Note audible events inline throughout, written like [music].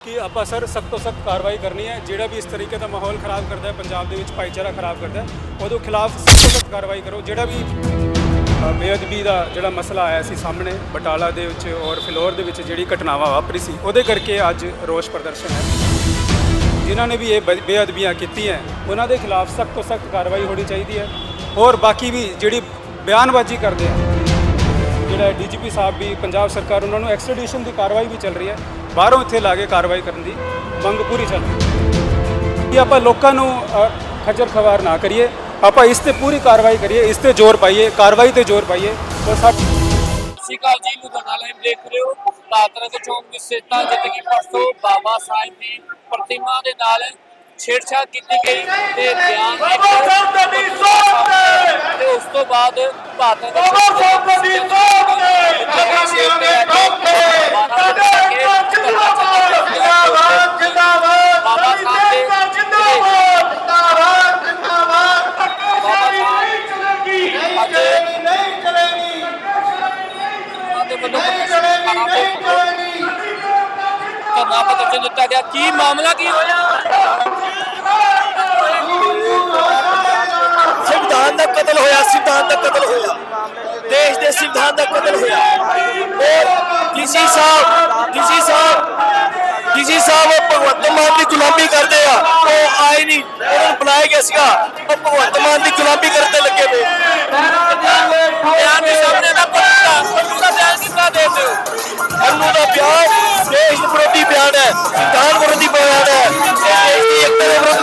ਕਿ ਆਪਾਂ ਸਰ ਸਖਤ ਤੋਂ ਸਖਤ ਕਾਰਵਾਈ ਕਰਨੀ ਹੈ ਜਿਹੜਾ ਵੀ ਇਸ ਤਰੀਕੇ ਦਾ ਮਾਹੌਲ ਖਰਾਬ ਕਰਦਾ ਹੈ ਪੰਜਾਬ ਦੇ ਵਿੱਚ ਭਾਈਚਾਰਾ ਖਰਾਬ ਕਰਦਾ ਹੈ ਉਹਦੇ ਖਿਲਾਫ ਸਖਤ ਤੋਂ ਸਖਤ ਕਾਰਵਾਈ ਕਰੋ। ਜਿਹੜਾ ਵੀ ਅ, ਬੇਅਦਬੀ ਦਾ ਜਿਹੜਾ ਮਸਲਾ ਆਇਆ ਸੀ ਸਾਹਮਣੇ ਬਟਾਲਾ ਦੇ ਵਿੱਚ ਔਰ ਫਿਲੌਰ ਦੇ ਵਿੱਚ ਜਿਹੜੀ ਘਟਨਾਵਾਂ ਵਾਪਰੀ ਸੀ ਉਹਦੇ ਕਰਕੇ ਅੱਜ ਰੋਸ ਪ੍ਰਦਰਸ਼ਨ ਹੈ। ਜਿਨ੍ਹਾਂ ਨੇ ਵੀ ਇਹ ਬ- ਬੇਅਦਬੀਆਂ ਕੀਤੀਆਂ ਉਹਨਾਂ ਦੇ ਖਿਲਾਫ ਸਖਤ ਤੋਂ ਸਖਤ ਕਾਰਵਾਈ ਹੋਣੀ ਚਾਹੀਦੀ ਹੈ। ਔਰ ਬਾਕੀ ਵੀ ਜਿਹੜੀ ਬਿਆਨਬਾਜ਼ੀ ਕਰਦੇ ਆ ਜਿਹੜਾ ਡੀਜੀਪੀ ਸਾਹਿਬ ਵੀ, ਪੰਜਾਬ ਸਰਕਾਰ ਉਹਨਾਂ ਨੂੰ ਐਕਸਟ੍ਰੈਡੀਸ਼ਨ ਦੀ ਕਾਰਵਾਈ ਵੀ ਚੱਲ ਰਹੀ ਹੈ। ਬਾਹਰੋਂ ਇੱਥੇ ਲਾ ਕੇ ਕਾਰਵਾਈ ਕਰਨ ਦੀ ਮੰਗ ਪੂਰੀ ਚੱਲ ਰਹੀ ਹੈ। ਆਪਾਂ ਲੋਕਾਂ ਨੂੰ ਖੱਜਰ ਖੱਜਲ ਖਵਾਰ ਨਾ ਕਰੀਏ, ਆਪਾਂ ਇਸ ਤੇ ਪੂਰੀ ਕਾਰਵਾਈ ਕਰੀਏ, ਇਸ ਤੇ ਜ਼ੋਰ ਪਾਈਏ, ਕਾਰਵਾਈ ਤੇ ਜ਼ੋਰ ਪਾਈਏ ਔਰ ਸਾ ਸਤਿ ਸ਼੍ਰੀ ਅਕਾਲ ਜੀ, ਲੁਧਿਆਣਾ ਲਾਈਵ ਦੇਖ ਰਹੇ ਹੋ। ਪਾਤਰਾ ਦੇ ਚੌਂਕ ਦੀ ਸਥਿਤਾ ਜਿੱਥੇ ਕਿ ਪਰਸੋਂ ਬਾਬਾ ਸਾਹਿਬ ਦੀ ਪ੍ਰਤਿਮਾ ਦੇ ਨਾਲ ਛੇੜਛਾੜ ਕੀਤੀ ਗਈ ਤੇ ਬਿਆਨ ਤੇ। ਉਸ ਤੋਂ ਬਾਅਦ ਪਾਤਰਾ ਦੇ ਚੌਂਕ ਦੀ ਜਗ੍ਹਾ ਸ਼ੇਰ ਤੇ। ਆ ਕੇ ਬਾਬਾ ਸਾਹਿਬ ਦੇ ਬਾਬਾ ਸਾਹਿਬ ਦੇ ਅੱਜ ਦੇ ਵੱਲੋਂ ਧਰਨਾ ਪ੍ਰਦਰਸ਼ਨ ਦਿੱਤਾ ਗਿਆ ਕੀ ਮਾਮਲਾ ਕੀ ਹੋਇਆ ਸੰਵਿਧਾਨ ਦਾ ਕਤਲ ਹੋਇਆ ਸੰਵਿਧਾਨ ਦਾ ਕਤਲ ਹੋਇਆ ਦੇਸ਼ ਦੇ ਸੰਵਿਧਾਨ ਦਾ ਕਤਲ ਹੋਇਆ ਔਰ ਡੀਸੀ ਸਾਹਿਬ ਡੀਸੀ ਸਾਹਿਬ ਡੀਸੀ ਸਾਹਿਬ ਉਹ ਭਗਵੰਤ ਮਾਨ ਦੀ ਗੁਲਾਮੀ ਕਰਦੇ ਆ ਉਹ ਆਏ ਨਹੀਂ ਉਹਨਾਂ ਨੂੰ ਬੁਲਾਇਆ ਗਿਆ ਸੀਗਾ ਉਹ ਭਗਵੰਤ ਮਾਨ ਦੀ ਗੁਲਾਮੀ ਕਰਨ ਤੇ ਲੱਗੇ ਪਏ ਬਿਆਨ ਦੇ ਸਾਹਮਣੇ ਦਾ ਪੱਤਾ ਪੱਤੂ ਦਾ ਬਿਆਨ ਕਿੱਦਾਂ ਦੇ ਦਿਓ ਅੰਨੂ ਦਾ ਬਿਆਨ ਦੇਸ਼ ਵਿਰੋਧੀ ਬਿਆਨ ਹੈ ਸੰਵਿਧਾਨ ਵਿਰੋਧੀ ਬਿਆਨ ਹੈ ਦੇਸ਼ ਦੀ ਏਕਤਾ ਦੇ ਵਿਰੁੱਧ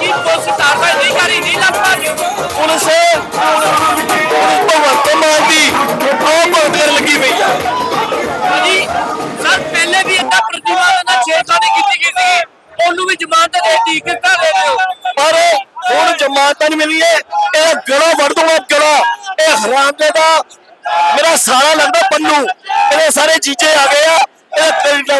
ਕੀ ਪੁਲਿਸ ਕਾਰਵਾਈ ਨਹੀਂ ਕਰੀ ਨਹੀਂ ਲੱਗਦਾ ਪੁਲਿਸ ਪੁਲਿਸ ਭਗਵੰਤ ਮਾਨ ਦੀ ਆਹ ਭਗਤ ਲੱਗੀ ਪਈ ਆ ਜੀ, ਸਰ, ਪਹਿਲੇ ਵੀ ਇੰਨਾ ਪ੍ਰਤਿਮਾ ਦੇ ਨਾਲ ਛੇੜਛਾੜੀ ਕੀਤੀ ਗਈ ਸੀ। ਉਹਨੂੰ ਵੀ ਜ਼ਮਾਨਤ ਦੇ ਦਿੱਤੀ ਕਿੱਦਾਂ ਦੇ ਦਿਓ ਪਰ ਹੁਣ ਜਮਾਨਤਾਂ ਨਹੀਂ ਮਿਲੀ ਏ ਇਹ ਗਲਾ ਵੜ ਦੂੰਗਾ ਗਲਾ। ਇਹ ਹਰਾਮਦੇ ਦਾ ਮੇਰਾ ਸਾਰਾ ਲੱਗਦਾ ਪੰਨੂ। ਇਹਦੇ ਸਾਰੇ ਚੀਜ਼ੇ ਆ ਗਏ ਆ ਇਹ ਤੇਰੀ ਦਾ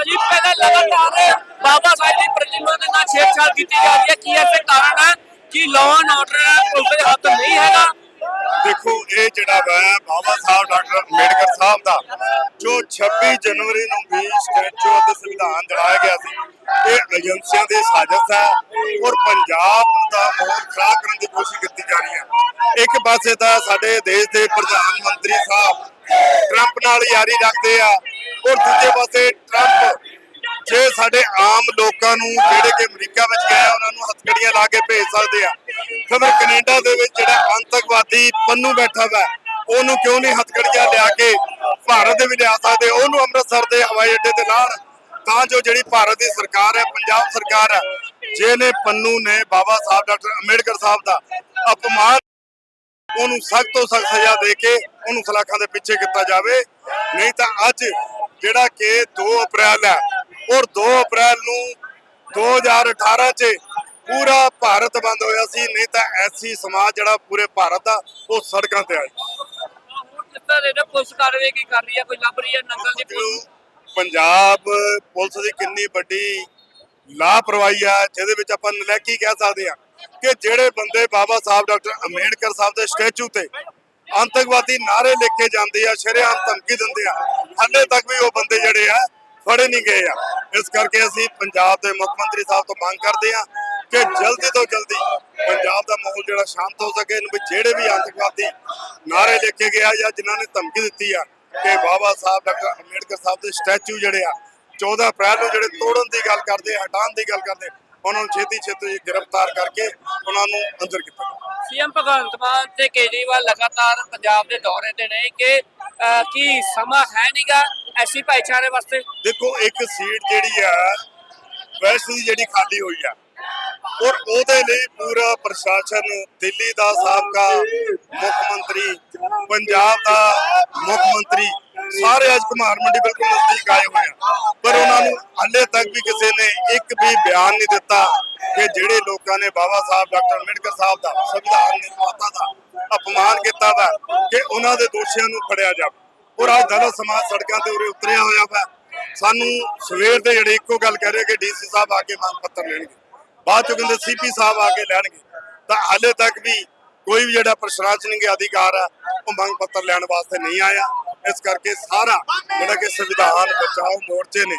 ਜੀ ਪਹਿਲਾਂ ਲਗਾਤਾਰ ਬਾਬਾ ਸਾਹਿਬ ਦੀ ਪ੍ਰਤਿਮਾ ਦੇ ਨਾਲ ਛੇੜਛਾੜ ਕੀਤੀ ਜਾ ਰਹੀ ਹੈ। ਕੀ ਐਸੇ ਕਾਰਨ ਹੈ? ਕਿ ਲਾਅ ਐਂਡ ਆਰਡਰ ਪੁਲਿਸ ਦੇ ਹੱਥ ਨਹੀਂ ਹੈਗਾ? ਦੇਖੋ ਇਹ ਜਿਹੜਾ ਵਾ ਬਾਬਾ ਸਾਹਿਬ ਡਾਕਟਰ ਅੰਬੇਡਕਰ ਸਾਹਿਬ ਦਾ ਜੋ 26 ਜਨਵਰੀ ਨੂੰ ਵੀ ਸਟੈਚੂ ਅਤੇ ਸੰਵਿਧਾਨ ਜਲਾਇਆ ਗਿਆ ਸੀ ਇਹ ਏਜੰਸੀਆਂ ਦੀ ਸਾਜ਼ਿਸ਼ ਹੈ ਔਰ ਪੰਜਾਬ ਦਾ ਮਾਹੌਲ ਖਰਾਬ ਕਰਨ ਦੀ ਕੋਸ਼ਿਸ਼ ਕੀਤੀ ਜਾ ਰਹੀ ਹੈ। ਇੱਕ ਪਾਸੇ ਤਾਂ ਸਾਡੇ ਦੇਸ਼ ਦੇ ਪ੍ਰਧਾਨ ਮੰਤਰੀ ਸਾਹਿਬ ਟਰੰਪ ਨਾਲ ਯਾਰੀ ਰੱਖਦੇ ਆ ਔਰ ਦੂਜੇ ਪਾਸੇ ਟਰੰਪ ਜੇ ਸਾਡੇ ਆਮ ਲੋਕਾਂ ਨੂੰ ਜਿਹੜੇ ਕਿ ਅਮਰੀਕਾ ਵਿੱਚ ਗਏ ਆ, ਉਹਨਾਂ ਨੂੰ ਹੱਥਕੜੀਆਂ ਲਾ ਕੇ ਭੇਜ ਸਕਦੇ ਆ ਖਬਰ ਕੈਨੇਡਾ ਦੇ ਵਿੱਚ ਜਿਹੜਾ ਅੰਤਕਵਾਦੀ ਪੰਨੂ ਬੈਠਾ ਵਾ, ਉਹਨੂੰ ਕਿਉਂ ਨਹੀਂ ਹੱਥਕੜੀਆਂ ਲਿਆ ਕੇ ਭਾਰਤ ਦੇ ਵਿੱਚ ਲਿਆ ਸਕਦੇ? ਉਹਨੂੰ ਅੰਮ੍ਰਿਤਸਰ ਦੇ ਹਵਾਈ ਅੱਡੇ ਤੇ ਲਾਣ ਤਾਂ ਜੋ ਜਿਹੜੀ ਭਾਰਤ ਦੀ ਸਰਕਾਰ ਹੈ, ਪੰਜਾਬ ਸਰਕਾਰ ਹੈ, ਜਿਹਨੇ ਪੰਨੂ ਨੇ ਬਾਬਾ ਸਾਹਿਬ, ਡਾਕਟਰ ਅੰਬੇਡਕਰ ਸਾਹਿਬ ਦਾ ਅਪਮਾਨ ਉਹਨੂੰ ਸਖਤ ਤੋਂ ਸਖਤ ਸਜ਼ਾ ਦੇ ਕੇ ਉਹਨੂੰ ਸਲਾਖਾਂ ਦੇ ਪਿੱਛੇ ਕੀਤਾ ਜਾਵੇ। ਨਹੀਂ ਤਾਂ ਅੱਜ ਜਿਹੜਾ ਕਿ 2 ਅਪ੍ਰੈਲ ਹੈ, ਔਰ 2 ਅਪ੍ਰੈਲ ਨੂੰ 2018 ਚ ਪੂਰਾ ਭਾਰਤ ਬੰਦ ਹੋਇਆ ਸੀ ਨਹੀਂ ਤਾਂ ਐਸੀ ਸਮਾਜ ਜਿਹੜਾ ਪੂਰੇ ਭਾਰਤ ਦਾ ਉਹ ਸੜਕਾਂ ਤੇ ਆਇਆ। ਹੁਣ ਕਿਸ ਤਰ੍ਹਾਂ ਦੇ ਨੇ ਪੁਲਿਸ ਕਾਰਵਾਈ ਕੀ ਕਰ ਰਹੀ ਹੈ? ਕੋਈ ਲੱਭ ਰਹੀ ਹੈ ਨੰਗਲ ਦੀ ਪੁਲਿਸ? ਪੰਜਾਬ ਪੁਲਿਸ ਦੀ ਕਿੰਨੀ ਵੱਡੀ ਲਾਪਰਵਾਹੀ ਆ ਜਿਹਦੇ ਵਿੱਚ ਆਪਾਂ ਨਲੈਕੀ ਕਹਿ ਸਕਦੇ ਆ ਕਿ ਜਿਹੜੇ ਬੰਦੇ ਬਾਬਾ ਸਾਹਿਬ ਡਾਕਟਰ ਅੰਬੇਡਕਰ ਸਾਹਿਬ ਦੇ ਸਟੈਚੂ ਤੇ ਅੰਤਕਵਾਦੀ ਨਾਰੇ ਲਿਖੇ ਜਾਂਦੇ ਆ ਸ਼ਰੇਆਮ ਧਮਕੀ ਦਿੰਦੇ ਆ ਹਾਲੇ ਤੱਕ ਵੀ ਉਹ ਬੰਦੇ ਜਿਹੜੇ ਆ ਫੜੇ ਨਹੀਂ ਗਏ ਆ। ਇਸ ਕਰਕੇ ਅਸੀਂ ਪੰਜਾਬ ਦੇ ਮੁੱਖ ਮੰਤਰੀ ਸਾਹਿਬ ਤੋਂ ਮੰਗ ਕਰਦੇ ਆ ਕਿ ਜਲਦੀ ਤੋਂ ਜਲਦੀ ਪੰਜਾਬ ਦਾ ਮਾਹੌਲ ਜਿਹੜਾ ਸ਼ਾਂਤ ਹੋ ਸਕੇ ਇਹਨੂੰ ਵੀ ਜਿਹੜੇ ਵੀ ਅੰਤਕਵਾਦੀ ਨਾਰੇ ਲਿਖੇ ਗਿਆ ਜਾਂ ਜਿਨ੍ਹਾਂ ਨੇ ਧਮਕੀ ਦਿੱਤੀ ਆ ਕਿ ਬਾਬਾ ਸਾਹਿਬ ਡਾਕਟਰ ਅੰਬੇਡਕਰ ਸਾਹਿਬ ਦੇ ਸਟੈਚੂ ਜਿਹੜੇ ਆ 14 ਅਪ੍ਰੈਲ ਨੂੰ ਜਿਹੜੇ ਤੋੜਨ ਦੀ ਗੱਲ ਕਰਦੇ ਹਟਾਉਣ ਦੀ ਗੱਲ ਕਰਦੇ ਉਹਨਾਂ ਨੂੰ ਛੇਤੀ ਛੇਤੀ ਗ੍ਰਿਫਤਾਰ ਕਰਕੇ ਉਹਨਾਂ ਨੂੰ ਅੰਦਰ ਕੀਤਾ। ਸੀਐਮ ਭਗਵੰਤ ਮਾਨ ਤੇ ਕੇਜਰੀਵਾਲ ਲਗਾਤਾਰ ਪੰਜਾਬ ਦੇ ਦੌਰੇ ਤੇ ਨੇ ਕਿ ਕੀ ਸਮਾਂ ਹੈ ਨਹੀਂਗਾ ਐਸੀ ਭਾਈਚਾਰੇ ਵਾਸਤੇ ਦੇਖੋ ਇੱਕ ਸੀਟ ਜਿਹੜੀ ਆ ਵੈਸਟ ਦੀ ਜਿਹੜੀ ਖਾਲੀ ਹੋਈ ਆ ਔਰ ਉਹਦੇ ਲਈ ਪੂਰਾ ਪ੍ਰਸ਼ਾਸਨ ਦਿੱਲੀ ਦਾ ਸਾਬਕਾ ਮੁੱਖ ਮੰਤਰੀ, ਪੰਜਾਬ ਦਾ ਮੁੱਖ ਮੰਤਰੀ, ਸਾਰੇ ਅੱਜ ਕੁਮਾਰ ਮੰਡੀ ਬਿਲਕੁਲ ਨਜ਼ਦੀਕ ਆਏ ਹੋਏ ਆ। ਪਰ ਉਹਨਾਂ ਨੂੰ ਹਾਲੇ ਤੱਕ ਵੀ ਕਿਸੇ ਨੇ ਇੱਕ ਵੀ ਬਿਆਨ ਨਹੀਂ ਦਿੱਤਾ ਕਿ ਜਿਹੜੇ ਲੋਕਾਂ ਨੇ ਬਾਬਾ ਸਾਹਿਬ ਡਾਕਟਰ ਅੰਬੇਡਕਰ ਸਾਹਿਬ ਦਾ, ਸੰਵਿਧਾਨ ਨਿਰਮਾਤਾ ਦਾ, ਅਪਮਾਨ ਕੀਤਾ ਵਾ ਕਿ ਉਹਨਾਂ ਦੇ ਦੋਸ਼ੀਆਂ ਨੂੰ ਫੜਿਆ ਜਾਵੇ। ਔਰ ਅੱਜ ਦਲਿਤ ਸਮਾਜ ਸੜਕਾਂ ਤੇ ਉਰੇ ਉਤਰਿਆ ਹੋਇਆ ਵਾ। ਸਾਨੂੰ ਸਵੇਰ ਦੇ ਜਿਹੜੇ ਇੱਕੋ ਗੱਲ ਕਰ ਰਹੇ ਕਿ ਡੀਸੀ ਸਾਹਿਬ ਆ ਕੇ ਮੰਗ ਪੱਤਰ ਲੈਣਗੇ। ਬਾਅਦ ਚੋਂ ਕਹਿੰਦੇ ਸੀਪੀ ਸਾਹਿਬ ਆ ਕੇ ਲੈਣਗੇ। ਤਾਂ ਹਾਲੇ ਤੱਕ ਵੀ ਕੋਈ ਵੀ ਜਿਹੜਾ ਪ੍ਰਸ਼ਾਸਨਿਕ ਅਧਿਕਾਰ ਆ, ਉਹ ਮੰਗ ਪੱਤਰ ਲੈਣ ਵਾਸਤੇ ਨਹੀਂ ਆਇਆ। ਇਸ ਕਰਕੇ ਸਾਰਾ ਜਿਹੜਾ ਕਿ ਸੰਵਿਧਾਨ ਬਚਾਓ ਮੋਰਚੇ ਨੇ,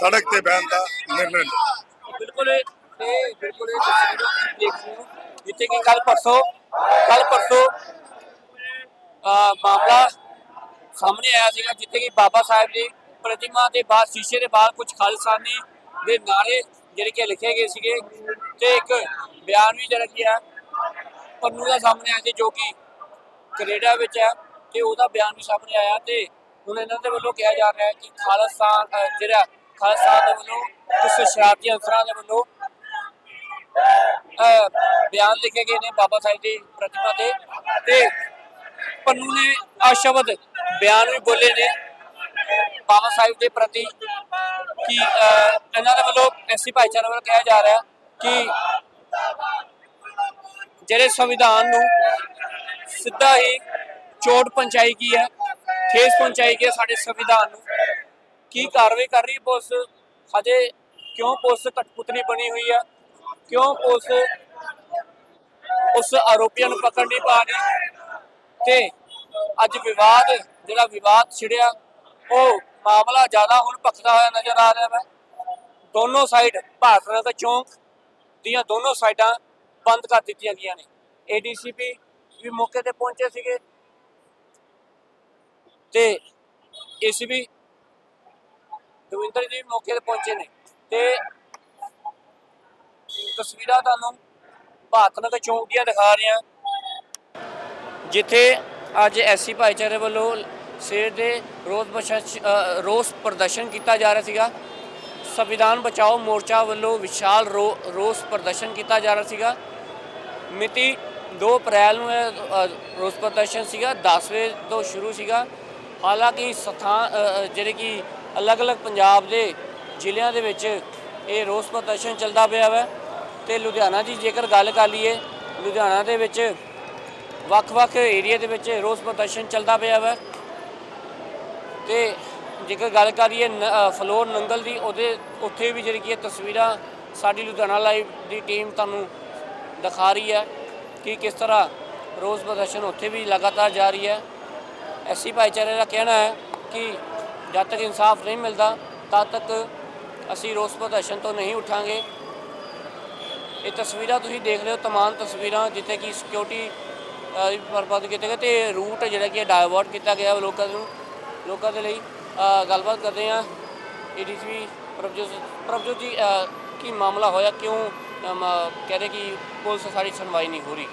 ਸੜਕ ਤੇ ਬਹਿਣ ਦਾ ਨਿਰਣੈ ਲਿਆ। ਬਿਲਕੁਲ ਇਹ ਬਿਲਕੁਲ ਇਹ ਤਸਵੀਰਾਂ ਦੇਖ ਰਹੇ ਹੋ, ਜਿੱਥੇ ਕਿ ਕੱਲ ਪਰਸੋਂ ਕੱਲ ਪਰਸੋਂ ਅਹ ਮਾਮਲਾ ਸਾਹਮਣੇ ਆਇਆ ਸੀਗਾ, ਜਿੱਥੇ ਕਿ ਬਾਬਾ ਸਾਹਿਬ ਦੀ ਪ੍ਰਤਿਮਾ ਦੇ ਬਾਅਦ ਸ਼ੀਸ਼ੇ ਦੇ ਬਾਹਰ ਕੁਝ ਖਾਲਿਸਤਾਨੀ ਦੇ ਨਾਰੇ ਜਿਹੜੇ ਕਿ ਲਿਖੇ ਗਏ ਸੀਗੇ ਤੇ ਇੱਕ ਬਿਆਨ ਵੀ ਜਿਹੜਾ ਕੀ ਹੈ ਪੰਨੂ ਦਾ ਸਾਹਮਣੇ ਆਇਆ ਸੀ, ਜੋ ਕਿ ਕੈਨੇਡਾ ਵਿੱਚ ਹੈ ਤੇ ਉਹਦਾ ਬਿਆਨ ਵੀ ਸਾਹਮਣੇ ਆਇਆ ਤੇ ਹੁਣ ਇਹਨਾਂ ਦੇ ਵੱਲੋਂ ਕਿਹਾ ਜਾ ਰਿਹਾ ਹੈ ਕਿ ਖਾਲਿਸਤਾਨ ਜਿਹੜਾ ਖਾਲਿਸਤਾਨ ਦੇ ਵੱਲੋਂ ਕੁਝ ਸ਼ਰਾਰਤੀ ਅਨਸਰਾਂ ਦੇ ਵੱਲੋਂ, ਅਹ ਬਿਆਨ ਲਿਖੇ ਗਏ ਨੇ ਬਾਬਾ ਸਾਹਿਬ ਦੀ ਪ੍ਰਤਿਮਾ ਤੇ ਤੇ ਪੰਨੂ ਨੇ ਆ ਸ਼ਬਦ ਬਿਆਨ ਵੀ ਬੋਲੇ ਨੇ ਬਾਬਾ ਸਾਹਿਬ ਦੇ ਪ੍ਰਤੀ ਕਿ ਇਹਨਾਂ ਦੇ ਵੱਲੋਂ ਐਸੀ ਭਾਈਚਾਰੇ ਵੱਲੋਂ ਕਿਹਾ ਜਾ ਰਿਹਾ ਕਿ ਜਿਹੜੇ ਸੰਵਿਧਾਨ ਨੂੰ ਸਿੱਧਾ ਹੀ ਚੋਟ ਪਹੁੰਚਾਈ ਗਈ ਹੈ, ਠੇਸ ਪਹੁੰਚਾਈ ਗਈ ਹੈ ਸਾਡੇ ਸੰਵਿਧਾਨ ਨੂੰ। ਕੀ ਕਾਰਵਾਈ ਕਰ ਰਹੀ ਪੁਲਿਸ? ਹਜੇ ਕਿਉਂ ਪੁਲਿਸ ਕਟਪੁਤਲੀ ਬਣੀ ਹੋਈ ਹੈ? ਕਿਉਂ ਪੁਲਿਸ ਉਸ ਆਰੋਪੀਆਂ ਨੂੰ ਪਕੜ ਨਹੀਂ ਪਾ ਰਹੀ? ਤੇ ਅੱਜ ਵਿਵਾਦ, ਜਿਹੜਾ ਵਿਵਾਦ ਛਿੜਿਆ, ਉਹ ਮਾਮਲਾ ਜ਼ਿਆਦਾ ਹੁਣ ਭਖਦਾ ਹੋਇਆ ਨਜ਼ਰ ਆ ਰਿਹਾ ਹੈ। ਦੋਨੋਂ ਸਾਈਡ ਭਾਰਤ ਨਗਰ ਚੌਂਕ ਦੀਆਂ ਦੋਨੋਂ ਸਾਈਡਾਂ ਬੰਦ ਕਰ ਦਿੱਤੀਆਂ ਗਈਆਂ ਨੇ। ਏਡੀਸੀਪੀ ਵੀ ਮੌਕੇ ਤੇ ਪਹੁੰਚੇ ਸੀਗੇ ਤੇ ਏਸੀਪੀ ਦਵਿੰਦਰ ਜੀ ਵੀ ਮੌਕੇ ਤੇ ਪਹੁੰਚੇ ਨੇ। ਤੇ ਤਸਵੀਰਾਂ ਤੁਹਾਨੂੰ ਭਾਰਤ ਨਗਰ ਚੌਂਕ ਦੀਆਂ ਦਿਖਾ ਰਹੇ। ਹਾਂ ਜਿੱਥੇ ਅੱਜ ਐਸੀ ਭਾਈਚਾਰੇ ਵੱਲੋਂ ਸਿਰ ਦੇ ਰੋਸ ਪ੍ਰਦਰਸ਼ਨ ਰੋਸ ਪ੍ਰਦਰਸ਼ਨ ਕੀਤਾ ਜਾ ਰਿਹਾ ਸੀਗਾ। ਸੰਵਿਧਾਨ ਬਚਾਓ ਮੋਰਚਾ ਵੱਲੋਂ ਵਿਸ਼ਾਲ ਰੋ- ਰੋਸ ਪ੍ਰਦਰਸ਼ਨ ਕੀਤਾ ਜਾ ਰਿਹਾ ਸੀਗਾ। ਮਿਤੀ 2 ਅਪ੍ਰੈਲ ਨੂੰ ਇਹ ਰੋਸ ਪ੍ਰਦਰਸ਼ਨ ਸੀਗਾ। 10 ਵਜੇ ਤੋਂ ਸ਼ੁਰੂ ਸੀਗਾ। ਹਾਲਾਂਕਿ ਸਥਾਨ ਜਿਹੜੇ ਕਿ ਅਲੱਗ-ਅਲੱਗ ਪੰਜਾਬ ਦੇ ਜ਼ਿਲ੍ਹਿਆਂ ਦੇ ਵਿੱਚ ਇਹ ਰੋਸ ਪ੍ਰਦਰਸ਼ਨ ਚੱਲਦਾ ਪਿਆ ਵਾ। ਤੇ ਲੁਧਿਆਣਾ ਦੀ ਜੇਕਰ ਗੱਲ ਕਰ ਲਈਏ, ਲੁਧਿਆਣਾ ਦੇ ਵਿੱਚ ਵੱਖ-ਵੱਖ ਏਰੀਆ ਦੇ ਵਿੱਚ ਰੋਸ ਪ੍ਰਦਰਸ਼ਨ ਚੱਲਦਾ ਪਿਆ ਵਾ। ਤੇ ਜੇਕਰ ਗੱਲ ਕਰੀਏ ਫਲੋਰ ਨੰਗਲ ਦੀ, ਉਹਦੇ ਉੱਥੇ ਵੀ ਜਿਹੜੀ ਕੀ ਤਸਵੀਰਾਂ ਸਾਡੀ ਲੁਧਿਆਣਾ ਲਾਈਵ ਦੀ ਟੀਮ ਤੁਹਾਨੂੰ ਦਿਖਾ ਰਹੀ ਹੈ ਕਿ ਕਿਸ ਤਰ੍ਹਾਂ ਰੋਜ਼ ਪ੍ਰਦਰਸ਼ਨ ਉੱਥੇ ਵੀ ਲਗਾਤਾਰ ਜਾ ਰਹੀ ਹੈ। ਐਸੀ ਭਾਈਚਾਰੇ ਦਾ ਕਹਿਣਾ ਹੈ ਕਿ ਜਦ ਤੱਕ ਇਨਸਾਫ ਨਹੀਂ ਮਿਲਦਾ, ਤਦ ਤੱਕ ਅਸੀਂ ਰੋਸ ਪ੍ਰਦਰਸ਼ਨ ਤੋਂ ਨਹੀਂ ਉਠਾਂਗੇ। ਇਹ ਤਸਵੀਰਾਂ ਤੁਸੀਂ ਦੇਖ ਰਹੇ ਹੋ, ਤਮਾਮ ਤਸਵੀਰਾਂ ਜਿੱਥੇ ਕਿ ਸਿਕਿਉਰਿਟੀ ਪਰਪਸ ਕੀਤੇ ਗਏ ਤੇ ਰੂਟ ਜਿਹੜਾ ਕਿ ਡਾਇਵਰਟ ਕੀਤਾ ਗਿਆ ਲੋਕਾਂ ਨੂੰ। ਲੋਕਾਂ ਦੇ ਲਈ ਗੱਲਬਾਤ ਕਰਦੇ ਹਾਂ। ਏਡੀਸੀ ਪ੍ਰਭਜੋਤ ਪ੍ਰਭਜੋਤ ਜੀ ਕੀ ਮਾਮਲਾ ਹੋਇਆ? ਕਿਉਂ ਕਹਿ ਰਹੇ ਕਿ ਪੁਲਿਸ ਸਾਡੀ ਸੁਣਵਾਈ ਨਹੀਂ ਹੋ ਰਹੀ?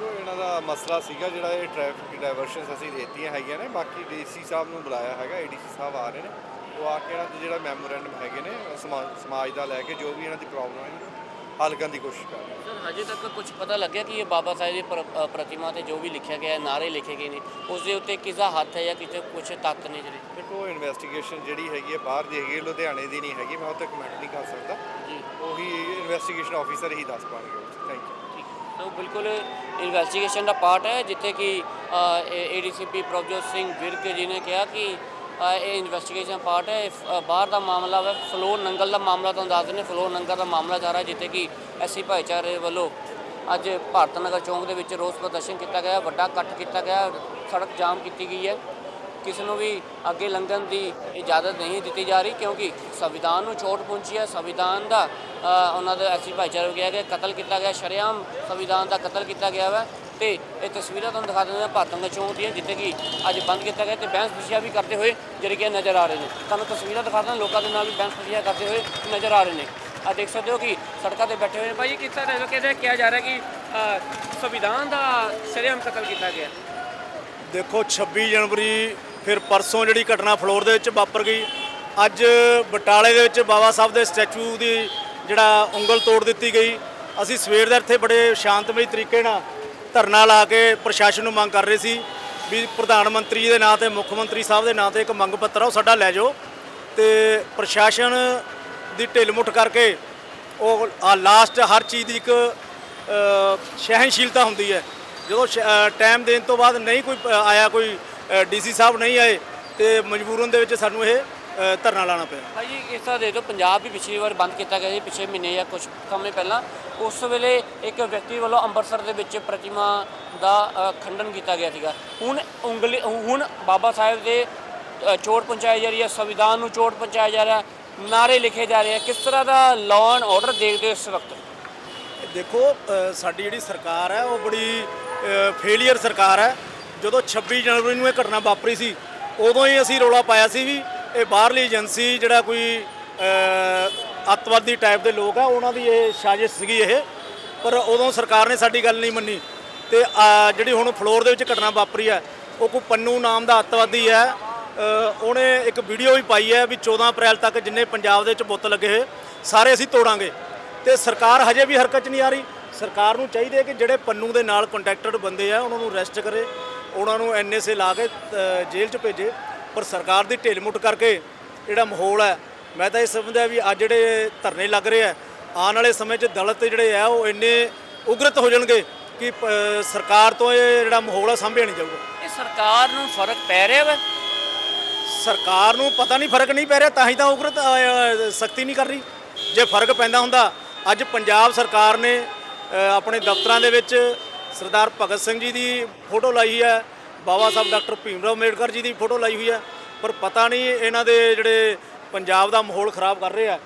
ਜੋ ਇਹਨਾਂ ਦਾ ਮਸਲਾ ਸੀਗਾ ਜਿਹੜਾ ਇਹ ਟ੍ਰੈਫਿਕ ਡਾਇਵਰਸ਼ਨਸ ਅਸੀਂ ਦੇਤੀਆਂ ਹੈਗੀਆਂ ਨੇ। ਬਾਕੀ ਡੀਸੀ ਸਾਹਿਬ ਨੂੰ ਬੁਲਾਇਆ ਹੈਗਾ ਏਡੀਸੀ ਸਾਹਿਬ ਆ ਰਹੇ ਨੇ। ਉਹ ਆ ਕੇ ਇਹਨਾਂ ਦੇ ਜਿਹੜਾ ਮੈਮੋਰੈਂਡਮ ਹੈਗੇ ਨੇ ਸਮਾ- ਸਮਾਜ ਦਾ ਲੈ ਕੇ ਜੋ ਵੀ ਇਹਨਾਂ ਦੀ ਪ੍ਰੋਬਲਮ ਹੈ ਹੱਲ ਕਰਨ ਦੀ ਕੋਸ਼ਿਸ਼ ਕਰ ਰਹੇ ਸਰ ਹਜੇ ਤੱਕ ਕੁਝ ਪਤਾ ਲੱਗਿਆ ਕਿ ਇਹ ਬਾਬਾ ਸਾਹਿਬ ਦੀ ਪ੍ਰ- ਅ, ਪ੍ਰਤਿਮਾ ਤੇ ਜੋ ਵੀ ਲਿਖਿਆ ਗਿਆ ਹੈ ਨਾਰੇ ਲਿਖੇ ਗਏ ਨੇ ਉਸ ਦੇ ਉੱਤੇ ਕਿਸ ਦਾ ਹੱਥ ਹੈ ਜਾਂ ਕਿਤੇ ਕੁਝ ਤੱਤ ਨੇ ਜਿਹੜੇ? ਦੇਖੋ ਇਨਵੈਸਟੀਗੇਸ਼ਨ ਜਿਹੜੀ ਹੈਗੀ ਹੈ ਬਾਹਰ ਦੀ ਹੈਗੀ ਹੈ ਲੁਧਿਆਣੇ ਦੀ ਨਹੀਂ ਹੈਗੀ ਮੈਂ ਉਹ ਤੇ ਕਮੈਂਟ ਨਹੀਂ ਕਰ ਸਕਦਾ। ਜੀ। ਉਹੀ ਇਨਵੈਸਟੀਗੇਸ਼ਨ ਆਫੀਸਰ ਹੀ ਦੱਸ ਪਾਣਗੇ ਥੈਂਕ ਯੂ ਠੀਕ ਸੋ ਬਿਲਕੁਲ ਇਨਵੈਸਟੀਗੇਸ਼ਨ ਦਾ ਪਾਰਟ ਹੈ ਜਿੱਥੇ ਕਿ ਏਡੀਸੀਪੀ ਪ੍ਰਭਜੋਤ ਸਿੰਘ ਵਿਰਕ ਜੀ ਨੇ ਕਿਹਾ ਕਿ ਇਹ ਇਨਵੈਸਟੀਗੇਸ਼ਨ ਪਾਰਟ ਹੈ। ਇਹ ਬਾਹਰ ਦਾ ਮਾਮਲਾ ਹੈ ਫਲੋਰ ਨੰਗਲ ਦਾ ਮਾਮਲਾ ਤੁਹਾਨੂੰ ਦੱਸ ਦਿੰਦੇ ਫਲੋਰ ਨੰਗਲ ਦਾ ਮਾਮਲਾ ਜਾ ਰਿਹਾ ਜਿੱਥੇ ਕਿ ਐਸੀ ਭਾਈਚਾਰੇ ਵੱਲੋਂ ਅੱਜ ਭਾਰਤ ਨਗਰ ਚੌਂਕ ਦੇ ਵਿੱਚ ਰੋਸ ਪ੍ਰਦਰਸ਼ਨ ਕੀਤਾ ਗਿਆ ਵੱਡਾ ਇਕੱਠ ਕੀਤਾ ਗਿਆ ਸੜਕ ਜਾਮ ਕੀਤੀ ਗਈ ਹੈ। ਕਿਸੇ ਨੂੰ ਵੀ ਅੱਗੇ ਲੰਘਣ ਦੀ ਇਜਾਜ਼ਤ ਨਹੀਂ ਦਿੱਤੀ ਜਾ ਰਹੀ ਕਿਉਂਕਿ ਸੰਵਿਧਾਨ ਨੂੰ ਚੋਟ ਪਹੁੰਚੀ ਹੈ। ਸੰਵਿਧਾਨ ਦਾ ਅ, ਉਹਨਾਂ ਦੇ ਐਸੀ ਭਾਈਚਾਰੇ ਨੂੰ ਕਿਹਾ ਗਿਆ ਕਤਲ ਕੀਤਾ ਗਿਆ ਸ਼ਰੇਆਮ ਸੰਵਿਧਾਨ ਦਾ ਕਤਲ ਕੀਤਾ ਗਿਆ ਵਾ। ਤੇ ਇਹ ਤਸਵੀਰਾਂ ਤੁਹਾਨੂੰ ਦਿਖਾ ਦਿੰਦੇ ਹਾਂ ਭਾਰਤ ਨਗਰ ਚੌਂਕ ਦੀਆਂ, ਜਿੱਥੇ ਕਿ ਅੱਜ ਬੰਦ ਕੀਤਾ ਗਿਆ ਤੇ ਬਹਿਸ ਵਿਸ਼ਿਆ ਵੀ ਕਰਦੇ ਹੋਏ ਜਿਹੜੇ ਕਿ ਨਜ਼ਰ ਆ ਰਹੇ ਨੇ। ਤੁਹਾਨੂੰ ਤਸਵੀਰਾਂ ਦਿਖਾ ਦਿੰਦੇ ਲੋਕਾਂ ਦੇ ਨਾਲ ਵੀ ਬਹਿਸ ਵਿਸ਼ਿਆ ਕਰਦੇ ਹੋਏ ਨਜ਼ਰ ਆ ਰਹੇ ਨੇ। ਆ ਦੇਖ ਸਕਦੇ ਹੋ ਕਿ ਸੜਕਾਂ ਤੇ ਬੈਠੇ ਹੋਏ ਨੇ। ਭਾਈ ਕਿਸ ਤਰ੍ਹਾਂ ਕਹਿੰਦੇ ਕਿਹਾ ਜਾ ਰਿਹਾ ਕਿ ਸੰਵਿਧਾਨ ਦਾ ਸ਼ਰੇਆਮ ਕਤਲ ਕੀਤਾ ਗਿਆ? ਦੇਖੋ 26 ਜਨਵਰੀ ਫਿਰ ਪਰਸੋਂ ਜਿਹੜੀ ਘਟਨਾ ਫਲੋਰ ਦੇ ਵਿੱਚ ਵਾਪਰ ਗਈ। ਅੱਜ ਬਟਾਲੇ ਦੇ ਵਿੱਚ ਬਾਬਾ ਸਾਹਿਬ ਦੇ ਸਟੈਚੂ ਦੀ ਜਿਹੜਾ ਉਂਗਲ ਤੋੜ ਦਿੱਤੀ ਗਈ। ਅਸੀਂ ਸਵੇਰ ਦੇ ਇੱਥੇ ਬੜੇ ਸ਼ਾਂਤਮਈ ਤਰੀਕੇ ਨਾਲ ਧਰਨਾ ਲਾ ਕੇ ਪ੍ਰਸ਼ਾਸਨ ਨੂੰ ਮੰਗ ਕਰ ਰਹੇ ਸੀ ਵੀ ਪ੍ਰਧਾਨ ਮੰਤਰੀ ਦੇ ਨਾਂ ਤੇ ਮੁੱਖ ਮੰਤਰੀ ਸਾਹਿਬ ਦੇ ਨਾਂ ਤੇ ਇੱਕ ਮੰਗ ਪੱਤਰ ਆ ਉਹ ਸਾਡਾ ਲੈ ਜਾਓ। ਤੇ ਪ੍ਰਸ਼ਾਸਨ ਦੀ ਢਿੱਲ ਮੁੱਠ ਕਰਕੇ ਉਹ ਲਾਸਟ ਹਰ ਚੀਜ਼ ਦੀ ਇੱਕ ਅ, ਸਹਿਣਸ਼ੀਲਤਾ ਹੁੰਦੀ ਹੈ। ਜਦੋਂ ਟਾਈਮ ਦੇਣ ਤੋਂ ਬਾਅਦ ਨਹੀਂ ਕੋਈ ਆਇਆ ਕੋਈ ਡੀਸੀ ਸਾਹਿਬ ਨਹੀਂ ਆਏ ਤੇ ਮਜਬੂਰਨ ਦੇ ਵਿੱਚ ਸਾਨੂੰ ਇਹ ਅ, ਧਰਨਾ ਲਾਣਾ ਪਿਆ। ਭਾਈ ਜੀ ਇਸ ਤਰ੍ਹਾਂ ਦੇ ਦਿਓ ਪੰਜਾਬ ਵੀ ਪਿਛਲੀ ਵਾਰ ਬੰਦ ਕੀਤਾ ਗਿਆ ਸੀ ਪਿਛਲੇ ਮਹੀਨੇ ਜਾਂ ਕੁਝ ਸਮੇਂ ਪਹਿਲਾਂ। ਉਸ ਵੇਲੇ ਇੱਕ ਵਿਅਕਤੀ ਵੱਲੋਂ ਅੰਮ੍ਰਿਤਸਰ ਦੇ ਵਿੱਚ ਪ੍ਰਤਿਮਾ ਦਾ ਅ, ਖੰਡਨ ਕੀਤਾ ਗਿਆ ਸੀਗਾ। ਹੁਣ ਉਂਗਲੀ ਹੁਣ ਬਾਬਾ ਸਾਹਿਬ ਦੇ ਅ, ਚੋਟ ਪਹੁੰਚਾਈ ਜਾ ਰਹੀ ਹੈ ਸੰਵਿਧਾਨ ਨੂੰ ਚੋਟ ਪਹੁੰਚਾਇਆ ਜਾ ਰਿਹਾ ਨਾਰੇ ਲਿਖੇ ਜਾ ਰਹੇ ਆ ਕਿਸ ਤਰ੍ਹਾਂ ਦਾ ਲਾਅ ਐਂਡ ਆਰਡਰ ਦੇਖਦੇ ਹੋ ਇਸ ਵਕਤ? ਦੇਖੋ ਅ, ਸਾਡੀ ਜਿਹੜੀ ਸਰਕਾਰ ਹੈ ਉਹ ਬੜੀ ਫੇਲੀਅਰ ਸਰਕਾਰ ਹੈ। ਜਦੋਂ 26 ਜਨਵਰੀ ਨੂੰ ਇਹ ਘਟਨਾ ਵਾਪਰੀ ਸੀ ਉਦੋਂ ਹੀ ਅਸੀਂ ਰੌਲਾ ਪਾਇਆ ਸੀ ਵੀ ਇਹ ਬਾਹਰਲੀ ਏਜੰਸੀ ਜਿਹੜਾ ਕੋਈ ਅੱਤਵਾਦੀ ਟਾਈਪ ਦੇ ਲੋਕ ਆ, ਉਹਨਾਂ ਦੀ ਇਹ ਸਾਜ਼ਿਸ਼ ਸੀਗੀ ਇਹ। ਪਰ ਉਦੋਂ ਸਰਕਾਰ ਨੇ ਸਾਡੀ ਗੱਲ ਨਹੀਂ ਮੰਨੀ। ਤੇ ਜਿਹੜੀ ਹੁਣ ਫਲੋਰ ਦੇ ਵਿੱਚ ਘਟਨਾ ਵਾਪਰੀ ਹੈ ਉਹ ਕੋਈ ਪੰਨੂ ਨਾਮ ਦਾ ਅੱਤਵਾਦੀ ਹੈ ਉਹਨੇ ਇੱਕ ਵੀਡੀਓ ਵੀ ਪਾਈ ਹੈ ਵੀ 14 ਅਪ੍ਰੈਲ ਤੱਕ ਜਿੰਨੇ ਪੰਜਾਬ ਦੇ ਵਿੱਚ ਬੁੱਤ ਲੱਗੇ ਹੋਏ, ਸਾਰੇ ਅਸੀਂ ਤੋੜਾਂਗੇ। ਤੇ ਸਰਕਾਰ ਹਜੇ ਵੀ ਹਰਕਤ 'ਚ ਨਹੀਂ ਆ ਰਹੀ। ਸਰਕਾਰ ਨੂੰ ਚਾਹੀਦਾ ਹੈ ਕਿ ਜਿਹੜੇ ਪੰਨੂ ਦੇ ਨਾਲ ਕੰਟੈਕਟਡ ਬੰਦੇ ਆ, ਉਹਨਾਂ ਨੂੰ ਅਰੈਸਟ ਕਰੇ, ਉਹਨਾਂ ਨੂੰ ਐਨਐਸਏ ਲਾ ਕੇ ਜੇਲ੍ਹ 'ਚ ਭੇਜੇ। ਪਰ ਸਰਕਾਰ ਦੀ ਢਿੱਲ ਮੁੱਠ ਕਰਕੇ ਜਿਹੜਾ ਮਾਹੌਲ ਹੈ ਮੈਂ ਤਾਂ ਇਹ ਸਮਝਦਾ ਵੀ ਅੱਜ ਜਿਹੜੇ ਧਰਨੇ ਲੱਗ ਰਹੇ ਆ ਆਉਣ ਵਾਲੇ ਸਮੇਂ 'ਚ ਦਲਿਤ ਜਿਹੜੇ ਆ ਉਹ ਇੰਨੇ ਉਗਰਤ ਹੋ ਜਾਣਗੇ ਕਿ ਸਰਕਾਰ ਤੋਂ ਇਹ ਜਿਹੜਾ ਮਾਹੌਲ ਆ ਸਾਂਭਿਆ ਨਹੀਂ ਜਾਊਗਾ। ਇਹ ਸਰਕਾਰ ਨੂੰ ਫ਼ਰਕ ਪੈ ਰਿਹਾ ਵਾ? ਸਰਕਾਰ ਨੂੰ ਪਤਾ ਨਹੀਂ ਫ਼ਰਕ ਨਹੀਂ ਪੈ ਰਿਹਾ ਤਾਂ ਹੀ ਤਾਂ ਉਗਰਤ ਸਖਤੀ ਨਹੀਂ ਕਰ ਰਹੀ। ਜੇ ਫ਼ਰਕ ਪੈਂਦਾ ਹੁੰਦਾ ਅੱਜ ਪੰਜਾਬ ਸਰਕਾਰ ਨੇ ਆਪਣੇ ਦਫ਼ਤਰਾਂ ਦੇ ਵਿੱਚ ਸਰਦਾਰ ਭਗਤ ਸਿੰਘ ਜੀ ਦੀ ਫੋਟੋ ਲਾਈ ਹੈ ਬਾਬਾ ਸਾਹਿਬ ਡਾਕਟਰ ਭੀਮਰਾਵ ਅੰਬੇਡਕਰ ਜੀ ਦੀ ਫੋਟੋ ਲਾਈ ਹੋਈ ਹੈ, ਪਰ ਪਤਾ ਨਹੀਂ ਇਹਨਾਂ ਦੇ ਜਿਹੜੇ ਪੰਜਾਬ ਦਾ ਮਾਹੌਲ ਖਰਾਬ ਕਰ ਰਹੇ ਆ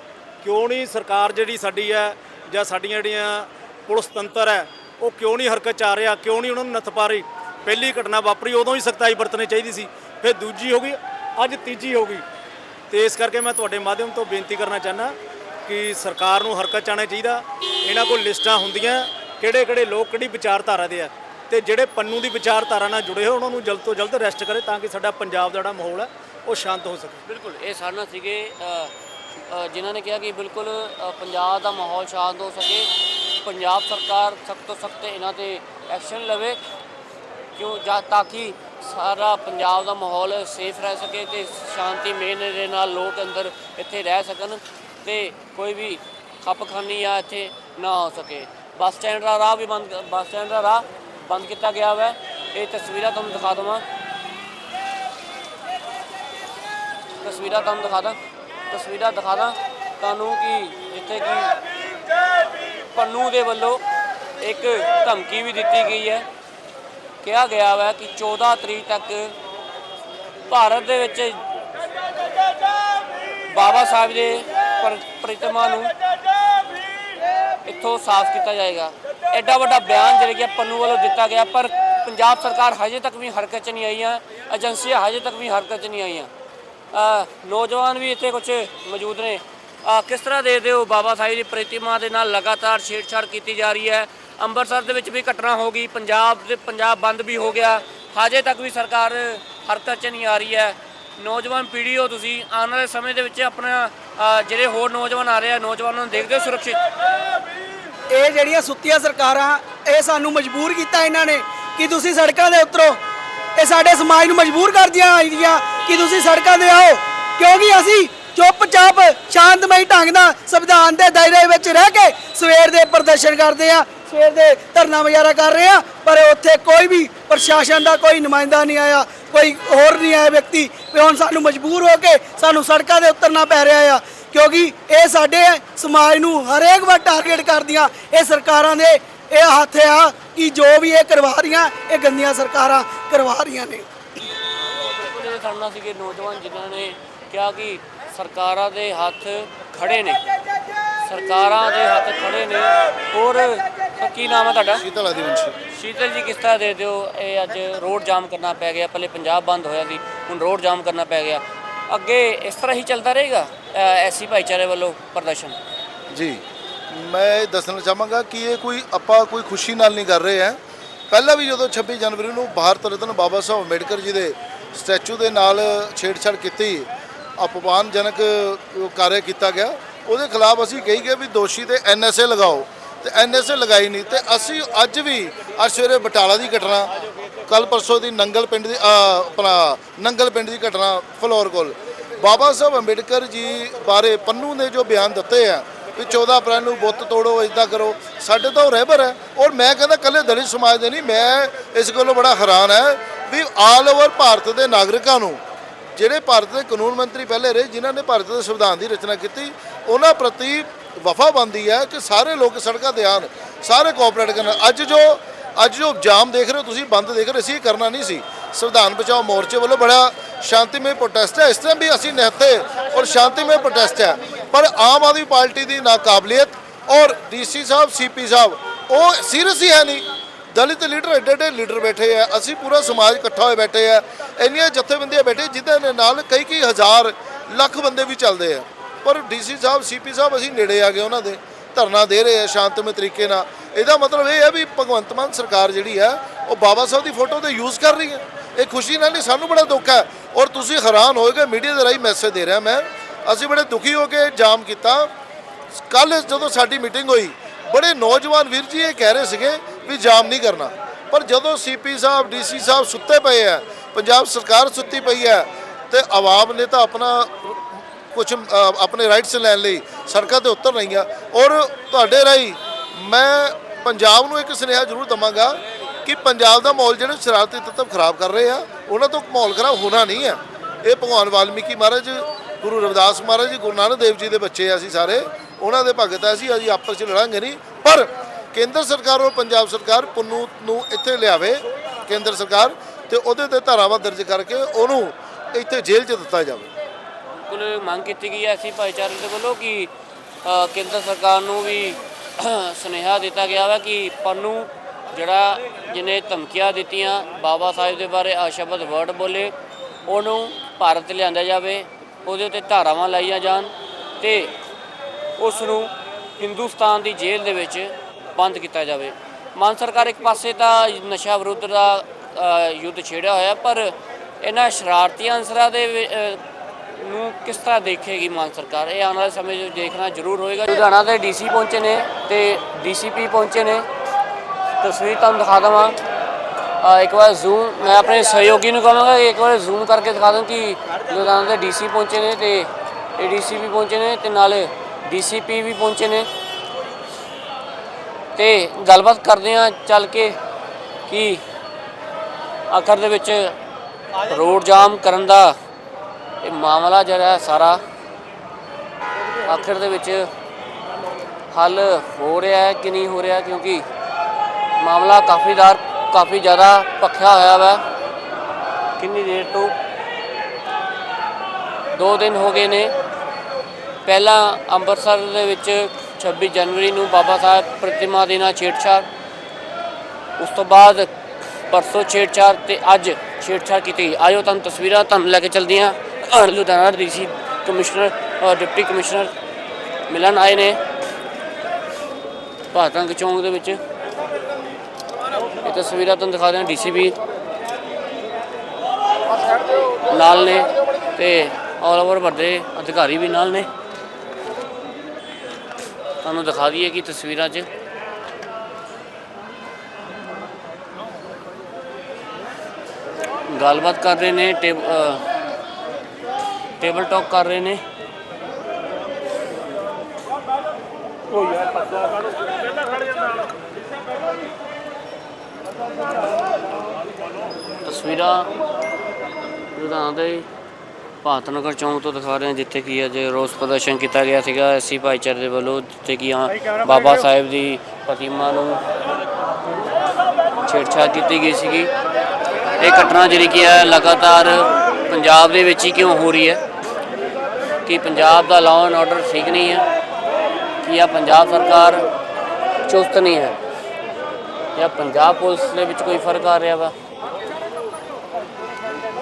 ਕਿਉਂ ਨਹੀਂ ਸਰਕਾਰ ਜਿਹੜੀ ਸਾਡੀ ਹੈ ਜਾਂ ਸਾਡੀਆਂ ਜਿਹੜੀਆਂ ਪੁਲਿਸ ਤੰਤਰ ਹੈ, ਉਹ ਕਿਉਂ ਨਹੀਂ ਹਰਕਤ ਚ ਆ ਰਿਹਾ, ਕਿਉਂ ਨਹੀਂ ਉਹਨਾਂ ਨੂੰ ਨੱਥ ਪਾ ਰਹੀ? ਪਹਿਲੀ ਘਟਨਾ ਵਾਪਰੀ, ਉਦੋਂ ਹੀ ਸਖਤਾਈ ਵਰਤਣੀ ਚਾਹੀਦੀ ਸੀ, ਫਿਰ ਦੂਜੀ ਹੋ ਗਈ, ਅੱਜ ਤੀਜੀ ਹੋ ਗਈ। ਤੇ ਇਸ ਕਰਕੇ ਮੈਂ ਤੁਹਾਡੇ ਮਾਧਿਅਮ ਤੋਂ ਬੇਨਤੀ ਕਰਨਾ ਚਾਹੁੰਦਾ ਕਿ ਸਰਕਾਰ ਨੂੰ ਹਰਕਤ ਚ ਆਉਣਾ ਚਾਹੀਦਾ। ਇਹਨਾਂ ਕੋਲ ਲਿਸਟਾਂ ਹੁੰਦੀਆਂ ਕਿਹੜੇ ਕਿਹੜੇ ਲੋਕ ਕਿਹੜੀ ਵਿਚਾਰਧਾਰਾ ਦੇ ਆ। ਤੇ ਜਿਹੜੇ ਪੰਨੂ ਦੀ ਵਿਚਾਰਧਾਰਾ ਨਾਲ ਜੁੜੇ ਹੋ ਉਹਨਾਂ ਨੂੰ ਜਲਦ ਤੋਂ ਜਲਦ ਅਰੈਸਟ ਕਰੇ ਤਾਂ ਕਿ ਸਾਡਾ ਪੰਜਾਬ ਦਾ ਜਿਹੜਾ ਮਾਹੌਲ ਹੈ ਉਹ ਸ਼ਾਂਤ ਹੋ ਸਕੇ। ਬਿਲਕੁਲ ਇਹ ਸਾਡੇ ਸੀਗੇ ਅ, ਜਿਨ੍ਹਾਂ ਨੇ ਕਿਹਾ ਕਿ ਬਿਲਕੁਲ ਪੰਜਾਬ ਦਾ ਮਾਹੌਲ ਸ਼ਾਂਤ ਹੋ ਸਕੇ। ਪੰਜਾਬ ਸਰਕਾਰ ਸਖਤ ਤੋਂ ਸਖਤ ਇਹਨਾਂ ਤੇ ਐਕਸ਼ਨ ਲਵੇ ਕਿਉਂ ਜਾਂ ਤਾਂ ਕਿ ਸਾਰਾ ਪੰਜਾਬ ਦਾ ਮਾਹੌਲ ਸੇਫ ਰਹਿ ਸਕੇ ਤੇ ਸ਼ਾਂਤੀ ਮੇਨ ਦੇ ਨਾਲ ਲੋਕ ਅੰਦਰ ਇੱਥੇ ਰਹਿ ਸਕਣ ਤੇ ਕੋਈ ਵੀ ਖੱਪਖਾਨੀ ਆ ਇੱਥੇ ਨਾ ਹੋ ਸਕੇ। ਬੱਸ ਸਟੈਂਡ ਦਾ ਰਾਹ ਵੀ ਬੰਦ ਬੱਸ ਸਟੈਂਡ ਦਾ ਰਾਹ ਬੰਦ ਕੀਤਾ ਗਿਆ ਹੋਇਆ ਇਹ ਤਸਵੀਰਾਂ ਤੁਹਾਨੂੰ ਦਿਖਾ ਦਵਾਂ। ਤਸਵੀਰਾਂ ਤੁਹਾਨੂੰ ਦਿਖਾ ਦਾਂ। ਤਸਵੀਰਾਂ ਦਿਖਾ ਦਾਂ ਤੁਹਾਨੂੰ ਕਿ ਜਿੱਥੇ ਕਿ ਪੰਨੂ ਦੇ ਵੱਲੋਂ ਇੱਕ ਧਮਕੀ ਵੀ ਦਿੱਤੀ ਗਈ ਹੈ। ਕਿਹਾ ਗਿਆ ਹੈ ਕਿ 14 ਤਰੀਕ ਤੱਕ ਭਾਰਤ ਦੇ ਵਿੱਚ ਬਾਬਾ ਸਾਹਿਬ ਦੇ ਪਰ- ਪ੍ਰਤਿਮਾ ਨੂੰ ਇੱਥੋਂ ਸਾਫ਼ ਕੀਤਾ ਜਾਏਗਾ। ਐਡਾ ਵੱਡਾ ਬਿਆਨ ਜਿਹੜਾ ਕਿ ਪੰਨੂ ਵੱਲੋਂ ਦਿੱਤਾ ਗਿਆ, ਪਰ ਪੰਜਾਬ ਸਰਕਾਰ ਹਜੇ ਤੱਕ ਵੀ ਹਰਕਤ 'ਚ ਨਹੀਂ ਆਈਆਂ ਏਜੰਸੀਆਂ ਹਜੇ ਤੱਕ ਵੀ ਹਰਕਤ 'ਚ ਨਹੀਂ ਆਈਆਂ। ਨੌਜਵਾਨ ਵੀ ਇੱਥੇ ਕੁਝ ਮੌਜੂਦ ਨੇ। ਕਿਸ ਤਰ੍ਹਾਂ ਦੇਖਦੇ ਹੋ ਬਾਬਾ ਸਾਹਿਬ ਦੀ ਪ੍ਰਤਿਮਾ ਦੇ ਨਾਲ ਲਗਾਤਾਰ ਛੇੜਛਾੜ ਕੀਤੀ ਜਾ ਰਹੀ ਹੈ? ਅੰਮ੍ਰਿਤਸਰ ਦੇ ਵਿੱਚ ਵੀ ਘਟਨਾ ਹੋ ਗਈ, ਪੰਜਾਬ ਦੇ ਪੰਜਾਬ ਬੰਦ ਵੀ ਹੋ ਗਿਆ। ਹਜੇ ਤੱਕ ਵੀ ਸਰਕਾਰ ਹਰਕਤ 'ਚ ਨਹੀਂ ਆ ਰਹੀ ਹੈ। ਨੌਜਵਾਨ ਪੀੜ੍ਹੀ ਹੋ ਤੁਸੀਂ, ਆਉਣ ਵਾਲੇ ਸਮੇਂ ਦੇ ਵਿੱਚ ਆਪਣਾ ਜਿਹੜੇ ਹੋਰ ਨੌਜਵਾਨ ਆ ਰਹੇ ਆ, ਨੌਜਵਾਨਾਂ ਨੂੰ ਦੇਖਦੇ ਹੋ ਸੁਰੱਖਿਅਤ? ਇਹ ਜਿਹੜੀਆਂ ਸੁੱਤੀਆਂ ਸਰਕਾਰਾਂ, ਇਹ ਸਾਨੂੰ ਮਜਬੂਰ ਕੀਤਾ ਇਹਨਾਂ ਨੇ ਕਿ ਤੁਸੀਂ ਸੜਕਾਂ ਦੇ ਉਤਰੋ। ਇਹ ਸਾਡੇ ਸਮਾਜ ਨੂੰ ਮਜਬੂਰ ਕਰਦੀਆਂ ਆਈਆਂ ਕਿ ਤੁਸੀਂ ਸੜਕਾਂ ਦੇ ਆਓ। ਕਿਉਂਕਿ ਅਸੀਂ ਚੁੱਪਚਾਪ, ਸ਼ਾਂਤਮਈ ਢੰਗ ਨਾਲ ਸੰਵਿਧਾਨ ਦੇ ਦਾਇਰੇ ਵਿੱਚ ਰਹਿ ਕੇ ਸਵੇਰ ਦੇ ਪ੍ਰਦਰਸ਼ਨ ਕਰਦੇ ਆ ਸਵੇਰ ਦੇ ਧਰਨਾ ਵਗੈਰਾ ਕਰ ਰਹੇ ਆ ਪਰ ਉੱਥੇ ਕੋਈ ਵੀ ਪ੍ਰਸ਼ਾਸਨ ਦਾ ਕੋਈ ਨੁਮਾਇੰਦਾ ਨਹੀਂ ਆਇਆ, ਕੋਈ ਹੋਰ ਨਹੀਂ ਆਇਆ ਵਿਅਕਤੀ। ਵੀ ਹੁਣ ਸਾਨੂੰ ਮਜਬੂਰ ਹੋ ਕੇ ਸਾਨੂੰ ਸੜਕਾਂ ਦੇ ਉਤਰਨਾ ਪੈ ਰਿਹਾ ਆ। ਕਿਉਂਕਿ ਇਹ ਸਾਡੇ ਸਮਾਜ ਨੂੰ ਹਰੇਕ ਵਾਰ ਟਾਰਗੇਟ ਕਰਦੀਆਂ। ਇਹ ਸਰਕਾਰਾਂ ਦੇ ਇਹ ਹੱਥ ਆ ਕਿ ਜੋ ਵੀ ਇਹ ਕਰਵਾ ਰਹੀਆਂ ਇਹ ਗੰਦੀਆਂ ਸਰਕਾਰਾਂ ਕਰਵਾ ਰਹੀਆਂ ਨੇ। ਬਿਲਕੁਲ ਇਹ ਸਾਹਮਣਾ ਸੀਗੇ ਨੌਜਵਾਨ ਜਿਨ੍ਹਾਂ ਨੇ ਕਿਹਾ ਕਿ ਸਰਕਾਰਾਂ ਦੇ ਹੱਥ ਖੜੇ ਨੇ। ਸਰਕਾਰਾਂ ਦੇ ਹੱਥ ਖੜੇ ਨੇ। ਹੋਰ ਕੀ ਨਾਮ ਹੈ ਤੁਹਾਡਾ? ਸ਼ੀਤਲ ਆਦੀਵੰਸ਼ੀ। ਸ਼ੀਤਲ ਜੀ ਕਿਸ ਤਰ੍ਹਾਂ ਦੇ ਦਿਓ? ਇਹ ਅੱਜ ਰੋਡ ਜਾਮ ਕਰਨਾ ਪੈ ਗਿਆ। ਪਹਿਲੇ ਪੰਜਾਬ ਬੰਦ ਹੋਇਆ ਸੀ ਹੁਣ ਰੋਡ ਜਾਮ ਕਰਨਾ ਪੈ ਗਿਆ। ਅੱਗੇ ਇਸ ਤਰ੍ਹਾਂ ਹੀ ਚੱਲਦਾ ਰਹੇਗਾ ਐਸੀ ਭਾਈਚਾਰੇ ਵੱਲੋਂ ਪ੍ਰਦਰਸ਼ਨ? ਜੀ, ਮੈਂ ਇਹ ਦੱਸਣਾ ਚਾਹਾਂਗਾ ਕਿ ਇਹ ਕੋਈ ਆਪਾਂ ਕੋਈ ਖੁਸ਼ੀ ਨਾਲ ਨਹੀਂ ਕਰ ਰਹੇ ਹਾਂ। ਪਹਿਲਾਂ ਵੀ ਜਦੋਂ 26 ਜਨਵਰੀ ਨੂੰ ਭਾਰਤ ਰਤਨ ਬਾਬਾ ਸਾਹਿਬ ਅੰਬੇਡਕਰ ਜੀ ਦੇ ਸਟੈਚੂ ਦੇ ਨਾਲ ਛੇੜਛਾੜ ਕੀਤੀ, ਅਪਮਾਨਜਨਕ ਕਾਰਜ ਕੀਤਾ ਗਿਆ, ਉਹਦੇ ਖਿਲਾਫ ਅਸੀਂ ਕਹੀ ਗਏ ਵੀ ਦੋਸ਼ੀ ਤੇ ਐਨਐਸਏ ਲਗਾਓ। ਤੇ ਐਨਐਸਏ ਲਗਾਈ ਨਹੀਂ, ਤੇ ਅਸੀਂ ਅੱਜ ਵੀ ਅੱਜ ਸਵੇਰੇ ਬਟਾਲਾ ਦੀ ਘਟਨਾ ਕੱਲ ਪਰਸੋਂ ਦੀ ਨੰਗਲ ਪਿੰਡ ਦੀ ਅਹ, ਆਪਣਾ ਨੰਗਲ ਪਿੰਡ ਦੀ ਘਟਨਾ ਫਲੋਰ ਕੋਲ। ਬਾਬਾ ਸਾਹਿਬ ਅੰਬੇਡਕਰ ਜੀ ਬਾਰੇ ਪੰਨੂ ਨੇ ਜੋ ਬਿਆਨ ਦਿੱਤੇ ਆ ਵੀ 14 ਅਪ੍ਰੈਲ ਨੂੰ ਬੁੱਤ ਤੋੜੋ ਇਦਾਂ ਕਰੋ ਸਾਡੇ ਤਾਂ ਉਹ ਰਹਿਬਰ ਹੈ। ਔਰ ਮੈਂ ਕਹਿੰਦਾ ਕੱਲੇ ਦਲਿਤ ਸਮਾਜ ਦੇ ਨਹੀਂ ਮੈਂ ਇਸ ਗੱਲੋਂ ਬੜਾ ਹੈਰਾਨ ਹੈ ਵੀ ਆਲ ਓਵਰ ਭਾਰਤ ਦੇ ਨਾਗਰਿਕਾਂ ਨੂੰ ਜਿਹੜੇ ਭਾਰਤ ਦੇ ਕਾਨੂੰਨ ਮੰਤਰੀ ਪਹਿਲੇ ਰਹੇ ਜਿਨ੍ਹਾਂ ਨੇ ਭਾਰਤ ਦੇ ਸੰਵਿਧਾਨ ਦੀ ਰਚਨਾ ਕੀਤੀ ਉਹਨਾਂ ਪ੍ਰਤੀ ਵਫਾ ਬੰਦੀ ਹੈ ਕਿ ਸਾਰੇ ਲੋਕ ਸੜਕਾਂ ਤੇ ਆਉਣ ਸਾਰੇ ਕੋਆਪਰੇਟ ਕਰਨ। ਅੱਜ ਜੋ ਅੱਜ ਜੋ ਜਾਮ ਦੇਖ ਰਹੇ ਹੋ, ਤੁਸੀਂ ਬੰਦ ਦੇਖ ਰਹੇ ਸੀ ਇਹ ਕਰਨਾ ਨਹੀਂ ਸੀ। ਸੰਵਿਧਾਨ ਬਚਾਓ ਮੋਰਚੇ ਵੱਲੋਂ ਬੜਾ ਸ਼ਾਂਤੀਮਈ ਪ੍ਰੋਟੈਸਟ ਹੈ। ਇਸ ਤਰ੍ਹਾਂ ਵੀ ਅਸੀਂ ਨਿਹੱਥੇ ਔਰ ਸ਼ਾਂਤੀਮਈ ਪ੍ਰੋਟੈਸਟ ਹੈ। ਪਰ ਆਮ ਆਦਮੀ ਪਾਰਟੀ ਦੀ ਨਾਕਾਬਲੀਅਤ ਔਰ ਡੀਸੀ ਸਾਹਿਬ, ਸੀਪੀ ਸਾਹਿਬ, ਉਹ ਸੀਰੀਅਸ ਹੀ ਹੈ ਨਹੀਂ। ਦਲਿਤ ਲੀਡਰ ਐਡੇ ਐਡੇ ਲੀਡਰ ਬੈਠੇ ਆ। ਅਸੀਂ ਪੂਰਾ ਸਮਾਜ ਇਕੱਠਾ ਹੋਏ ਬੈਠੇ ਆ। ਇੰਨੀਆਂ ਜਥੇਬੰਦੀਆਂ ਬੈਠੇ ਜਿਨ੍ਹਾਂ ਨਾਲ ਕਈ ਕਈ ਹਜ਼ਾਰ ਲੱਖ ਬੰਦੇ ਵੀ ਚੱਲਦੇ ਆ। ਪਰ ਡੀਸੀ ਸਾਹਿਬ, ਸੀਪੀ ਸਾਹਿਬ, ਅਸੀਂ ਨੇੜੇ ਆ ਗਏ ਉਹਨਾਂ ਦੇ। ਧਰਨਾ ਦੇ ਰਹੇ ਆ ਸ਼ਾਂਤਮਈ ਤਰੀਕੇ ਨਾਲ। ਇਹਦਾ ਮਤਲਬ ਇਹ ਹੈ ਵੀ ਭਗਵੰਤ ਮਾਨ ਸਰਕਾਰ ਜਿਹੜੀ ਹੈ, ਉਹ ਬਾਬਾ ਸਾਹਿਬ ਦੀ ਫੋਟੋ ਤੇ ਯੂਜ਼ ਕਰ ਰਹੀ ਹੈ। ਇਹ ਖੁਸ਼ੀ ਨਾਲ ਨਹੀਂ, ਸਾਨੂੰ ਬੜਾ ਦੁੱਖ ਹੈ। ਔਰ ਤੁਸੀਂ ਹੈਰਾਨ ਹੋਏਗੇ ਮੀਡੀਆ ਦੇ ਰਾਹੀਂ ਮੈਸੇਜ ਦੇ ਰਿਹਾ ਮੈਂ। ਅਸੀਂ ਬੜੇ ਦੁਖੀ ਹੋ ਕੇ ਜਾਮ ਕੀਤਾ। ਕੱਲ ਜਦੋਂ ਸਾਡੀ ਮੀਟਿੰਗ ਹੋਈ, ਬੜੇ ਨੌਜਵਾਨ ਵੀਰ ਜੀ ਇਹ ਕਹਿ ਰਹੇ ਸੀਗੇ ਵੀ ਜਾਮ ਨਹੀਂ ਕਰਨਾ। ਪਰ ਜਦੋਂ ਸੀਪੀ ਸਾਹਿਬ ਡੀਸੀ ਸਾਹਿਬ ਸੁੱਤੇ ਪਏ ਆ, ਪੰਜਾਬ ਸਰਕਾਰ ਸੁੱਤੀ ਪਈ ਹੈ, ਤੇ ਆਵਾਮ ਨੇ ਤਾਂ ਆਪਣਾ ਕੁਝ ਆਪਣੇ ਰਾਈਟਸ ਲੈਣ ਲਈ ਸੜਕਾਂ ਤੇ ਉਤਰ ਰਹੀਆਂ। ਔਰ ਤੁਹਾਡੇ ਰਾਹੀਂ ਮੈਂ ਪੰਜਾਬ ਨੂੰ ਇੱਕ ਸੁਨੇਹਾ ਜ਼ਰੂਰ ਦਵਾਂਗਾ ਕਿ ਪੰਜਾਬ ਦਾ ਮਾਹੌਲ ਜਿਹੜੇ ਸ਼ਰਾਰਤੀ ਤੱਤਵ ਖਰਾਬ ਕਰ ਰਹੇ ਆ, ਉਹਨਾਂ ਤੋਂ ਮਾਹੌਲ ਖਰਾਬ ਹੋਣਾ ਨਹੀਂ ਹੈ ਇਹ ਭਗਵਾਨ ਵਾਲਮੀਕੀ ਮਹਾਰਾਜ, ਗੁਰੂ ਰਵਿਦਾਸ ਮਹਾਰਾਜ ਜੀ ਗੁਰੂ ਨਾਨਕ ਦੇਵ ਜੀ ਦੇ ਬੱਚੇ ਆ ਅਸੀਂ ਸਾਰੇ। ਉਹਨਾਂ ਦੇ ਭਗਤ ਆ ਅਸੀਂ ਅਸੀਂ ਆਪਸ ਵਿੱਚ ਲੜਾਂਗੇ ਨਹੀਂ। ਪਰ ਕੇਂਦਰ ਸਰਕਾਰ ਔਰ ਪੰਜਾਬ ਸਰਕਾਰ ਪੁੰਨੂ ਨੂੰ ਇੱਥੇ ਲਿਆਵੇ, ਕੇਂਦਰ ਸਰਕਾਰ, ਤੇ ਉਹਦੇ ਤੇ ਧਾਰਾਵਾਂ ਦਰਜ ਕਰਕੇ ਉਹਨੂੰ ਇੱਥੇ ਜੇਲ੍ਹ 'ਚ ਦਿੱਤਾ ਜਾਵੇ। ਬਿਲਕੁਲ ਮੰਗ ਕੀਤੀ ਗਈ ਹੈ। ਐਸੀ ਭਾਈਚਾਰੇ ਦੇ ਵੱਲੋਂ ਕਿ ਅ, ਕੇਂਦਰ ਸਰਕਾਰ ਨੂੰ ਵੀ [clears throat] ਸੁਨੇਹਾ ਦਿੱਤਾ ਗਿਆ ਵਾ ਕਿ ਪੰਨੂ ਜਿਹੜਾ ਜਿਹਨੇ ਧਮਕੀਆਂ ਦਿੱਤੀਆਂ ਬਾਬਾ ਸਾਹਿਬ ਦੇ ਬਾਰੇ ਅਸ਼ਬਦ ਵਰਡ ਬੋਲੇ ਉਹਨੂੰ ਭਾਰਤ ਲਿਆਂਦਾ ਜਾਵੇ ਉਹਦੇ ਉੱਤੇ ਧਾਰਾਵਾਂ ਲਾਈਆਂ ਜਾਣ ਤੇ ਉਸ ਨੂੰ ਹਿੰਦੁਸਤਾਨ ਦੀ ਜੇਲ੍ਹ ਦੇ ਵਿੱਚ ਬੰਦ ਕੀਤਾ ਜਾਵੇ। ਮਾਨ ਸਰਕਾਰ ਇੱਕ ਪਾਸੇ ਤਾਂ ਨਸ਼ਾ ਵਿਰੁੱਧ ਦਾ ਅ, ਯੁੱਧ ਛੇੜਿਆ ਹੋਇਆ ਪਰ ਇਹਨਾਂ ਸ਼ਰਾਰਤੀ ਅਨਸਰਾਂ ਦੇ ਵਿ- ਅ, ਨੂੰ ਕਿਸ ਤਰ੍ਹਾਂ ਦੇਖੇਗੀ ਮਾਨ ਸਰਕਾਰ? ਇਹ ਆਉਣ ਵਾਲੇ ਸਮੇਂ 'ਚ ਦੇਖਣਾ ਜ਼ਰੂਰ ਹੋਏਗਾ। ਲੁਧਿਆਣਾ ਦੇ ਡੀਸੀ ਪਹੁੰਚੇ ਨੇ ਤੇ ਡੀਸੀਪੀ ਪਹੁੰਚੇ ਨੇ। ਤਸਵੀਰ ਤੁਹਾਨੂੰ ਦਿਖਾ ਦਵਾਂ। ਇੱਕ ਵਾਰ ਜ਼ੂਮ ਮੈਂ ਆਪਣੇ ਸਹਿਯੋਗੀ ਨੂੰ ਕਹਾਂਗਾ, ਇੱਕ ਵਾਰ ਜ਼ੂਮ ਕਰਕੇ ਦਿਖਾ ਦਾਂ ਕਿ ਲੁਧਿਆਣਾ ਦੇ ਡੀਸੀ ਪਹੁੰਚੇ ਨੇ ਤੇ ਏਡੀਸੀ ਵੀ ਪਹੁੰਚੇ ਨੇ ਤੇ ਨਾਲ ਡੀਸੀਪੀ ਵੀ ਪਹੁੰਚੇ ਨੇ। ਤੇ ਗੱਲਬਾਤ ਕਰਦੇ ਆ ਚੱਲ ਕੇ ਕਿ ਆਖਰ ਦੇ ਵਿੱਚ ਰੋਡ ਜਾਮ ਕਰਨ ਦਾ ਇਹ ਮਾਮਲਾ ਜਿਹੜਾ ਹੈ ਸਾਰਾ ਆਖਰ ਦੇ ਵਿੱਚ ਹੱਲ ਹੋ ਰਿਹਾ ਹੈ ਕਿ ਨਹੀਂ ਹੋ ਰਿਹਾ, ਕਿਉਂਕਿ ਮਾਮਲਾ ਕਾਫੀ ਦਾਰ, ਕਾਫੀ ਜ਼ਿਆਦਾ ਭਖਿਆ ਹੋਇਆ ਵਾ। ਕਿੰਨੀ ਦੇਰ ਤੋਂ? ਦੋ ਦਿਨ ਹੋ ਗਏ ਨੇ। ਪਹਿਲਾਂ ਅੰਮ੍ਰਿਤਸਰ ਦੇ ਵਿੱਚ 26 ਜਨਵਰੀ ਨੂੰ ਬਾਬਾ ਸਾਹਿਬ ਪ੍ਰਤਿਮਾ ਦੇ ਨਾਲ ਛੇੜਛਾੜ, ਉਸ ਤੋਂ ਬਾਅਦ ਪਰਸੋਂ ਛੇੜਛਾੜ ਤੇ ਅੱਜ ਛੇੜਛਾੜ ਕੀਤੀ ਗਈ। ਆਇਓ ਤੁਹਾਨੂੰ ਤਸਵੀਰਾਂ ਤੁਹਾਨੂੰ ਲੈ ਕੇ ਚਲਦੀ ਹਾਂ ਅਹ ਲੁਧਿਆਣਾ ਡੀਸੀ ਕਮਿਸ਼ਨਰ ਔਰ ਡਿਪਟੀ ਕਮਿਸ਼ਨਰ ਮਿਲਣ ਆਏ ਨੇ ਭਾਰਤਾਂ ਚੌਂਕ ਦੇ ਵਿੱਚ। ਇਹ ਤਸਵੀਰਾਂ ਤੁਹਾਨੂੰ ਦਿਖਾ ਦਿਆਂ ਡੀਸੀਪੀ ਨਾਲ ਨੇ ਤੇ ਆਲ ਓਵਰ ਵੱਡੇ ਅਧਿਕਾਰੀ ਵੀ ਨਾਲ ਨੇ। ਤੁਹਾਨੂੰ ਦਿਖਾ ਦਈਏ ਕਿ ਤਸਵੀਰਾਂ 'ਚ ਗੱਲਬਾਤ ਕਰ ਰਹੇ ਨੇ ਟੇਬਲ ਟਾਕ ਕਰ ਰਹੇ ਨੇ। ਤਸਵੀਰਾਂ ਲੁਧਿਆਣਾ ਦੇ ਭਾਰਤ ਨਗਰ ਚੌਂਕ ਤੋਂ ਦਿਖਾ ਰਹੇ ਹਾਂ ਜਿੱਥੇ ਕਿ ਅੱਜ ਰੋਸ ਪ੍ਰਦਰਸ਼ਨ ਕੀਤਾ ਗਿਆ ਸੀਗਾ। ਐਸੀ ਭਾਈਚਾਰੇ ਦੇ ਵੱਲੋਂ ਜਿੱਥੇ ਕਿ ਬਾਬਾ ਸਾਹਿਬ ਦੀ ਪ੍ਰਤਿਮਾ ਨੂੰ ਛੇੜਛਾੜ ਕੀਤੀ ਗਈ ਸੀਗੀ। ਇਹ ਘਟਨਾ ਜਿਹੜੀ ਕੀ ਹੈ ਲਗਾਤਾਰ ਪੰਜਾਬ ਦੇ ਵਿੱਚ ਹੀ ਕਿਉਂ ਹੋ ਰਹੀ ਹੈ? ਕਿ ਪੰਜਾਬ ਦਾ ਲਾਅ ਐਂਡ ਆਰਡਰ ਠੀਕ ਨਹੀਂ ਹੈ। ਕਿ ਆ ਪੰਜਾਬ ਸਰਕਾਰ ਚੁਸਤ ਨਹੀਂ ਹੈ। ਜਾਂ ਪੰਜਾਬ ਪੁਲਿਸ ਦੇ ਵਿੱਚ ਕੋਈ ਫ਼ਰਕ ਆ ਰਿਹਾ ਵਾ?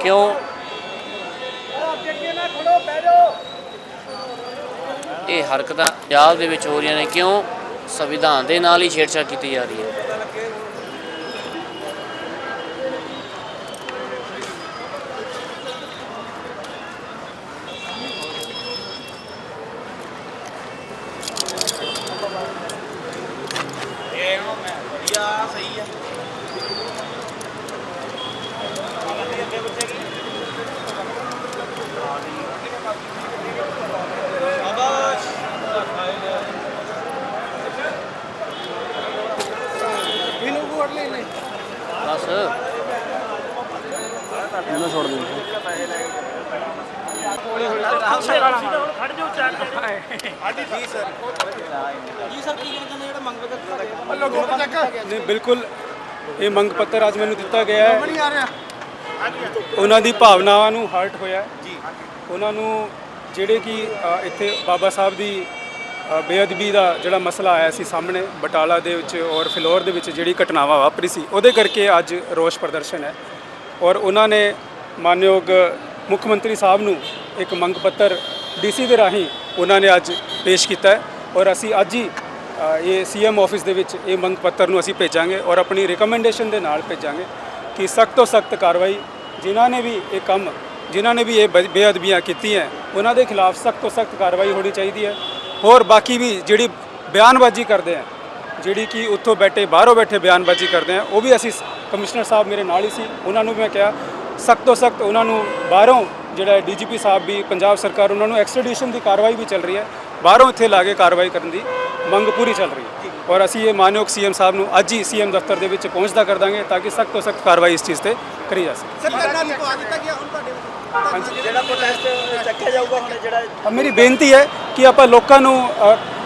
ਕਿਉਂ? ਇਹ ਹਰਕਤਾਂ ਪੰਜਾਬ ਦੇ ਵਿੱਚ ਹੋ ਰਹੀਆਂ ਨੇ। ਕਿਉਂ? ਸੰਵਿਧਾਨ ਦੇ ਨਾਲ ਹੀ ਛੇੜਛਾੜ ਕੀਤੀ ਜਾ ਰਹੀ ਹੈ। ਨਹੀਂ ਬਿਲਕੁਲ। ਇਹ ਮੰਗ ਪੱਤਰ ਅੱਜ ਮੈਨੂੰ ਦਿੱਤਾ ਗਿਆ ਹੈ। ਉਹਨਾਂ ਦੀ ਭਾਵਨਾਵਾਂ ਨੂੰ ਹਰਟ ਹੋਇਆ ਜੀ। ਉਹਨਾਂ ਨੂੰ ਜਿਹੜੇ ਕਿ ਇੱਥੇ ਬਾਬਾ ਸਾਹਿਬ ਦੀ ਬੇਅਦਬੀ ਦਾ ਜਿਹੜਾ ਮਸਲਾ ਆਇਆ ਸੀ ਸਾਹਮਣੇ ਬਟਾਲਾ ਦੇ ਵਿੱਚ ਔਰ ਫਿਲੌਰ ਦੇ ਵਿੱਚ ਜਿਹੜੀ ਘਟਨਾਵਾਂ ਵਾਪਰੀ ਸੀ ਉਹਦੇ ਕਰਕੇ ਅੱਜ ਰੋਸ ਪ੍ਰਦਰਸ਼ਨ ਹੈ। ਔਰ ਉਹਨਾਂ ਨੇ ਮਾਨਯੋਗ ਮੁੱਖ ਮੰਤਰੀ ਸਾਹਿਬ ਨੂੰ ਇੱਕ ਮੰਗ ਪੱਤਰ ਡੀਸੀ ਦੇ ਰਾਹੀਂ ਉਹਨਾਂ ਨੇ ਅੱਜ ਪੇਸ਼ ਕੀਤਾ ਹੈ ਔਰ ਅਸੀਂ ਅੱਜ ਹੀ ਅ, ਇਹ ਸੀਐਮ ਆਫਿਸ ਦੇ ਵਿੱਚ ਇਹ ਮੰਗ ਪੱਤਰ ਨੂੰ ਅਸੀਂ ਭੇਜਾਂਗੇ ਔਰ ਆਪਣੀ ਰਿਕਮੈਂਡੇਸ਼ਨ ਦੇ ਨਾਲ ਭੇਜਾਂਗੇ ਕਿ ਸਖਤ ਤੋਂ ਸਖਤ ਕਾਰਵਾਈ ਜਿਨ੍ਹਾਂ ਨੇ ਵੀ ਇਹ ਕੰਮ ਜਿਨ੍ਹਾਂ ਨੇ ਵੀ ਇਹ ਬੇ- ਬੇਅਦਬੀਆਂ ਕੀਤੀਆਂ ਉਹਨਾਂ ਦੇ ਖਿਲਾਫ ਸਖਤ ਤੋਂ ਸਖਤ ਕਾਰਵਾਈ ਹੋਣੀ ਚਾਹੀਦੀ ਹੈ। ਹੋਰ ਬਾਕੀ ਵੀ ਜਿਹੜੀ ਬਿਆਨਬਾਜ਼ੀ ਕਰਦੇ ਆ ਜਿਹੜੀ ਕਿ ਉੱਥੋਂ ਬੈਠੇ ਬਾਹਰੋਂ ਬੈਠੇ ਬਿਆਨਬਾਜ਼ੀ ਕਰਦੇ ਆ ਉਹ ਵੀ ਅਸੀਂ ਕਮਿਸ਼ਨਰ ਸਾਹਿਬ ਮੇਰੇ ਨਾਲ ਹੀ ਸੀ ਉਹਨਾਂ ਨੂੰ ਮੈਂ ਕਿਹਾ ਸਖਤ ਤੋਂ ਸਖਤ ਉਹਨਾਂ ਨੂੰ ਬਾਹਰੋਂ ਜਿਹੜਾ ਡੀਜੀਪੀ ਸਾਹਿਬ ਵੀ ਪੰਜਾਬ ਸਰਕਾਰ ਉਹਨਾਂ ਨੂੰ ਐਕਸਟ੍ਰੈਡੀਸ਼ਨ ਦੀ ਕਾਰਵਾਈ ਵੀ ਚੱਲ ਰਹੀ ਹੈ। ਬਾਹਰੋਂ ਇੱਥੇ ਲਾ ਕੇ ਕਾਰਵਾਈ ਕਰਨ ਦੀ ਮੰਗ ਪੂਰੀ ਚੱਲ ਰਹੀ ਹੈ। ਔਰ ਅਸੀਂ ਇਹ ਮਾਨਯੋਗ ਸੀਐਮ ਸਾਹਿਬ ਨੂੰ ਅੱਜ ਹੀ ਸੀਐਮ ਦਫ਼ਤਰ ਦੇ ਵਿੱਚ ਪਹੁੰਚਦਾ ਕਰ ਦਾਂਗੇ ਤਾਂ ਕਿ ਸਖਤ ਤੋਂ ਸਖਤ ਕਾਰਵਾਈ ਇਸ ਚੀਜ਼ ਤੇ ਕਰੀ ਜਾ ਸਕੇ। ਅ, ਮੇਰੀ ਬੇਨਤੀ ਹੈ ਕਿ ਆਪਾਂ ਲੋਕਾਂ ਨੂੰ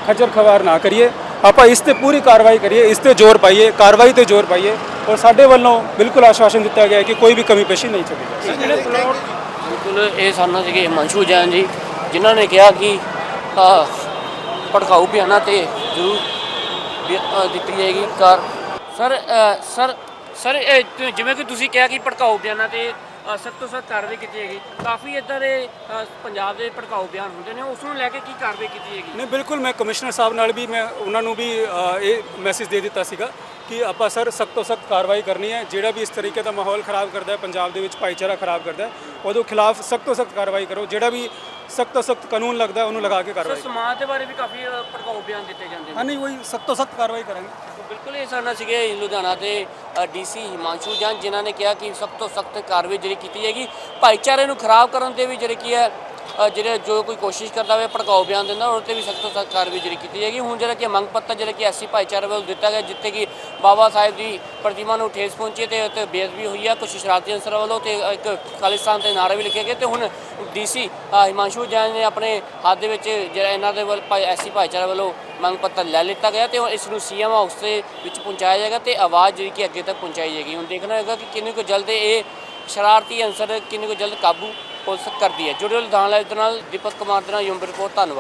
ਖੱਜਲ ਖਵਾਰ ਨਾ ਕਰੀਏ। ਆਪਾਂ ਇਸ ਤੇ ਪੂਰੀ ਕਾਰਵਾਈ ਕਰੀਏ ਇਸ ਤੇ ਜ਼ੋਰ ਪਾਈਏ ਕਾਰਵਾਈ ਤੇ ਜ਼ੋਰ ਪਾਈਏ ਔਰ ਸਾਡੇ ਵੱਲੋਂ ਬਿਲਕੁਲ ਆਸ਼ਵਾਸਨ ਦਿੱਤਾ ਗਿਆ ਹੈ ਕਿ ਕੋਈ ਵੀ ਕਮੀ ਪੇਸ਼ੀ ਨਹੀਂ ਚੱਲੇਗੀ ਬਿਲਕੁਲ ਇਹ ਸਾਨੂੰ ਸੀਗੇ ਹਿਮਾਂਸ਼ੂ ਜੈਨ ਜੀ ਜਿਨ੍ਹਾਂ ਨੇ ਕਿਹਾ ਕਿ ਭੜਕਾਊ ਬਿਆਨਾਂ ਤੇ ਜ਼ਰੂਰ ਦਿੱਤੀ ਜਾਏਗੀ ਕਾਰ। ਸਰ ਸਰ ਸਰ ਜਿਵੇਂ ਕਿ ਤੁਸੀਂ ਕਿਹਾ ਕਿ ਭੜਕਾਊ ਬਿਆਨਾਂ ਤੇ ਸਖਤ ਤੋਂ ਸਖਤ ਕਾਰਵਾਈ ਕੀਤੀ ਹੈਗੀ। ਕਾਫੀ ਇਦਾਂ ਦੇ ਅ, ਪੰਜਾਬ ਦੇ ਭੜਕਾਊ ਬਿਆਨ ਹੁੰਦੇ ਨੇ ਉਸ ਨੂੰ ਲੈ ਕੇ ਕੀ ਕਾਰਵਾਈ ਕੀਤੀ ਹੈਗੀ? ਨਹੀਂ ਬਿਲਕੁਲ ਮੈਂ ਕਮਿਸ਼ਨਰ ਸਾਹਿਬ ਨਾਲ ਵੀ ਮੈਂ ਉਹਨਾਂ ਨੂੰ ਵੀ ਅ, ਇਹ ਮੈਸੇਜ ਦੇ ਦਿੱਤਾ ਸੀਗਾ। ਕਿ ਆਪਾਂ ਸਰ ਸਖਤ ਤੋਂ ਸਖਤ ਕਾਰਵਾਈ ਕਰਨੀ ਹੈ ਜਿਹੜਾ ਵੀ ਇਸ ਤਰੀਕੇ ਦਾ ਮਾਹੌਲ ਖਰਾਬ ਕਰਦਾ ਹੈ ਪੰਜਾਬ ਦੇ ਵਿੱਚ ਭਾਈਚਾਰਾ ਖਰਾਬ ਕਰਦਾ ਹੈ ਉਹਦੇ ਖਿਲਾਫ ਸਖਤ ਤੋਂ ਸਖਤ ਕਾਰਵਾਈ ਕਰੋ ਜਿਹੜਾ ਵੀ ਸਖਤ ਤੋਂ ਸਖਤ ਕਾਨੂੰਨ ਲੱਗਦਾ ਉਹਨੂੰ ਲਗਾ ਕੇ ਸਰ ਕਾਰਵਾਈ ਕਰੋ। ਸਮਾਜ ਦੇ ਬਾਰੇ ਵੀ ਕਾਫੀ ਅ, ਭੜਕਾਊ ਬਿਆਨ ਦਿੱਤੇ ਜਾਂਦੇ ਨੇ। ਹਾਂ ਨਹੀਂ ਉਹੀ ਸਖਤ ਤੋਂ ਸਖਤ ਕਾਰਵਾਈ ਕਰਾਂਗੇ। ਬਿਲਕੁਲ ਇਹ ਸਾਡਾ ਸੀਗੇ ਲੁਧਿਆਣਾ ਦੇ ਡੀਸੀ ਹਿਮਾਂਸ਼ੂ ਜੈਨ ਜਿਨ੍ਹਾਂ ਨੇ ਕਿਹਾ ਕਿ ਸਖਤ ਤੋਂ ਸਖਤ ਕਾਰਵਾਈ ਜਿਹੜੀ ਕੀਤੀ ਜਾਏਗੀ ਭਾਈਚਾਰੇ ਨੂੰ ਖਰਾਬ ਕਰਨ ਦੇ ਵੀ ਜਿਹੜੇ ਕੀ ਹੈ ਜਿਹੜੇ ਜੋ ਕੋਈ ਕੋਸ਼ਿਸ਼ ਕਰਦਾ ਹੋਵੇ ਭੜਕਾਓ ਬਿਆਨ ਦਿੰਦਾ, ਉਹਦੇ ਤੇ ਵੀ ਸਖਤ ਤੋਂ ਸਖਤ ਕਾਰਵਾਈ ਜਿਹੜੀ ਕੀਤੀ ਜਾਏਗੀ। ਹੁਣ ਜਿਹੜਾ ਕਿ ਮੰਗ ਪੱਤਰ ਜਿਹੜਾ ਕਿ ਐਸਸੀ ਭਾਈਚਾਰੇ ਵੱਲੋਂ ਦਿੱਤਾ ਗਿਆ, ਜਿੱਥੇ ਕਿ ਬਾਬਾ ਸਾਹਿਬ ਦੀ ਪ੍ਰਤਿਮਾ ਨੂੰ ਠੇਸ ਪਹੁੰਚੀ ਹੈ ਤੇ ਉੱਤੇ ਬੇਅਦਬੀ ਹੋਈ ਹੈ ਕੁਝ ਸ਼ਰਾਰਤੀ ਅਨਸਰਾਂ ਵੱਲੋਂ ਤੇ ਇੱਕ ਖਾਲਿਸਤਾਨ 'ਤੇ ਨਾਰੇ ਵੀ ਲਿਖਿਆ ਗਿਆ ਤੇ ਹੁਣ ਡੀਸੀ ਹਿਮਾਂਸ਼ੂ ਜੈਨ ਨੇ ਆਪਣੇ ਹੱਥ ਦੇ ਵਿੱਚ ਜਿਹੜਾ ਇਹਨਾਂ ਦੇ ਵੱਲ ਭਾਈ ਐਸਸੀ ਭਾਈਚਾਰੇ ਵੱਲੋਂ ਮੰਗ ਪੱਤਰ ਲੈ ਲਿੱਤਾ ਗਿਆ ਤੇ ਇਸ ਨੂੰ ਸੀਐਮ ਹਾਊਸ ਦੇ ਵਿੱਚ ਪਹੁੰਚਾਇਆ ਜਾਏਗਾ ਤੇ ਆਵਾਜ਼ ਜਿਹੜੀ ਕਿ ਅੱਗੇ ਤੱਕ ਪਹੁੰਚਾਈ ਜਾਏਗੀ। ਹੁਣ ਦੇਖਣਾ ਹੋਏਗਾ ਕਿ ਕਿੰਨੇ ਕੁ ਜਲਦ ਇਹ ਸ਼ਰਾਰਤੀ ਅਨਸਰ ਕਿੰਨੇ ਕੁ ਜਲਦ ਕਾਬੂ ਪੁਲਿਸ ਕਰਦੀ ਹੈ। ਜੁੜੇ ਲੁਧਿਆਣਾ ਲਾਈਵ ਦੇ ਨਾਲ। ਦੀਪਕ ਕੁਮਾਰ ਦੇ ਨਾਲ, ਯੂਮ ਰਿਪੋਰਟ ਧੰਨਵਾਦ।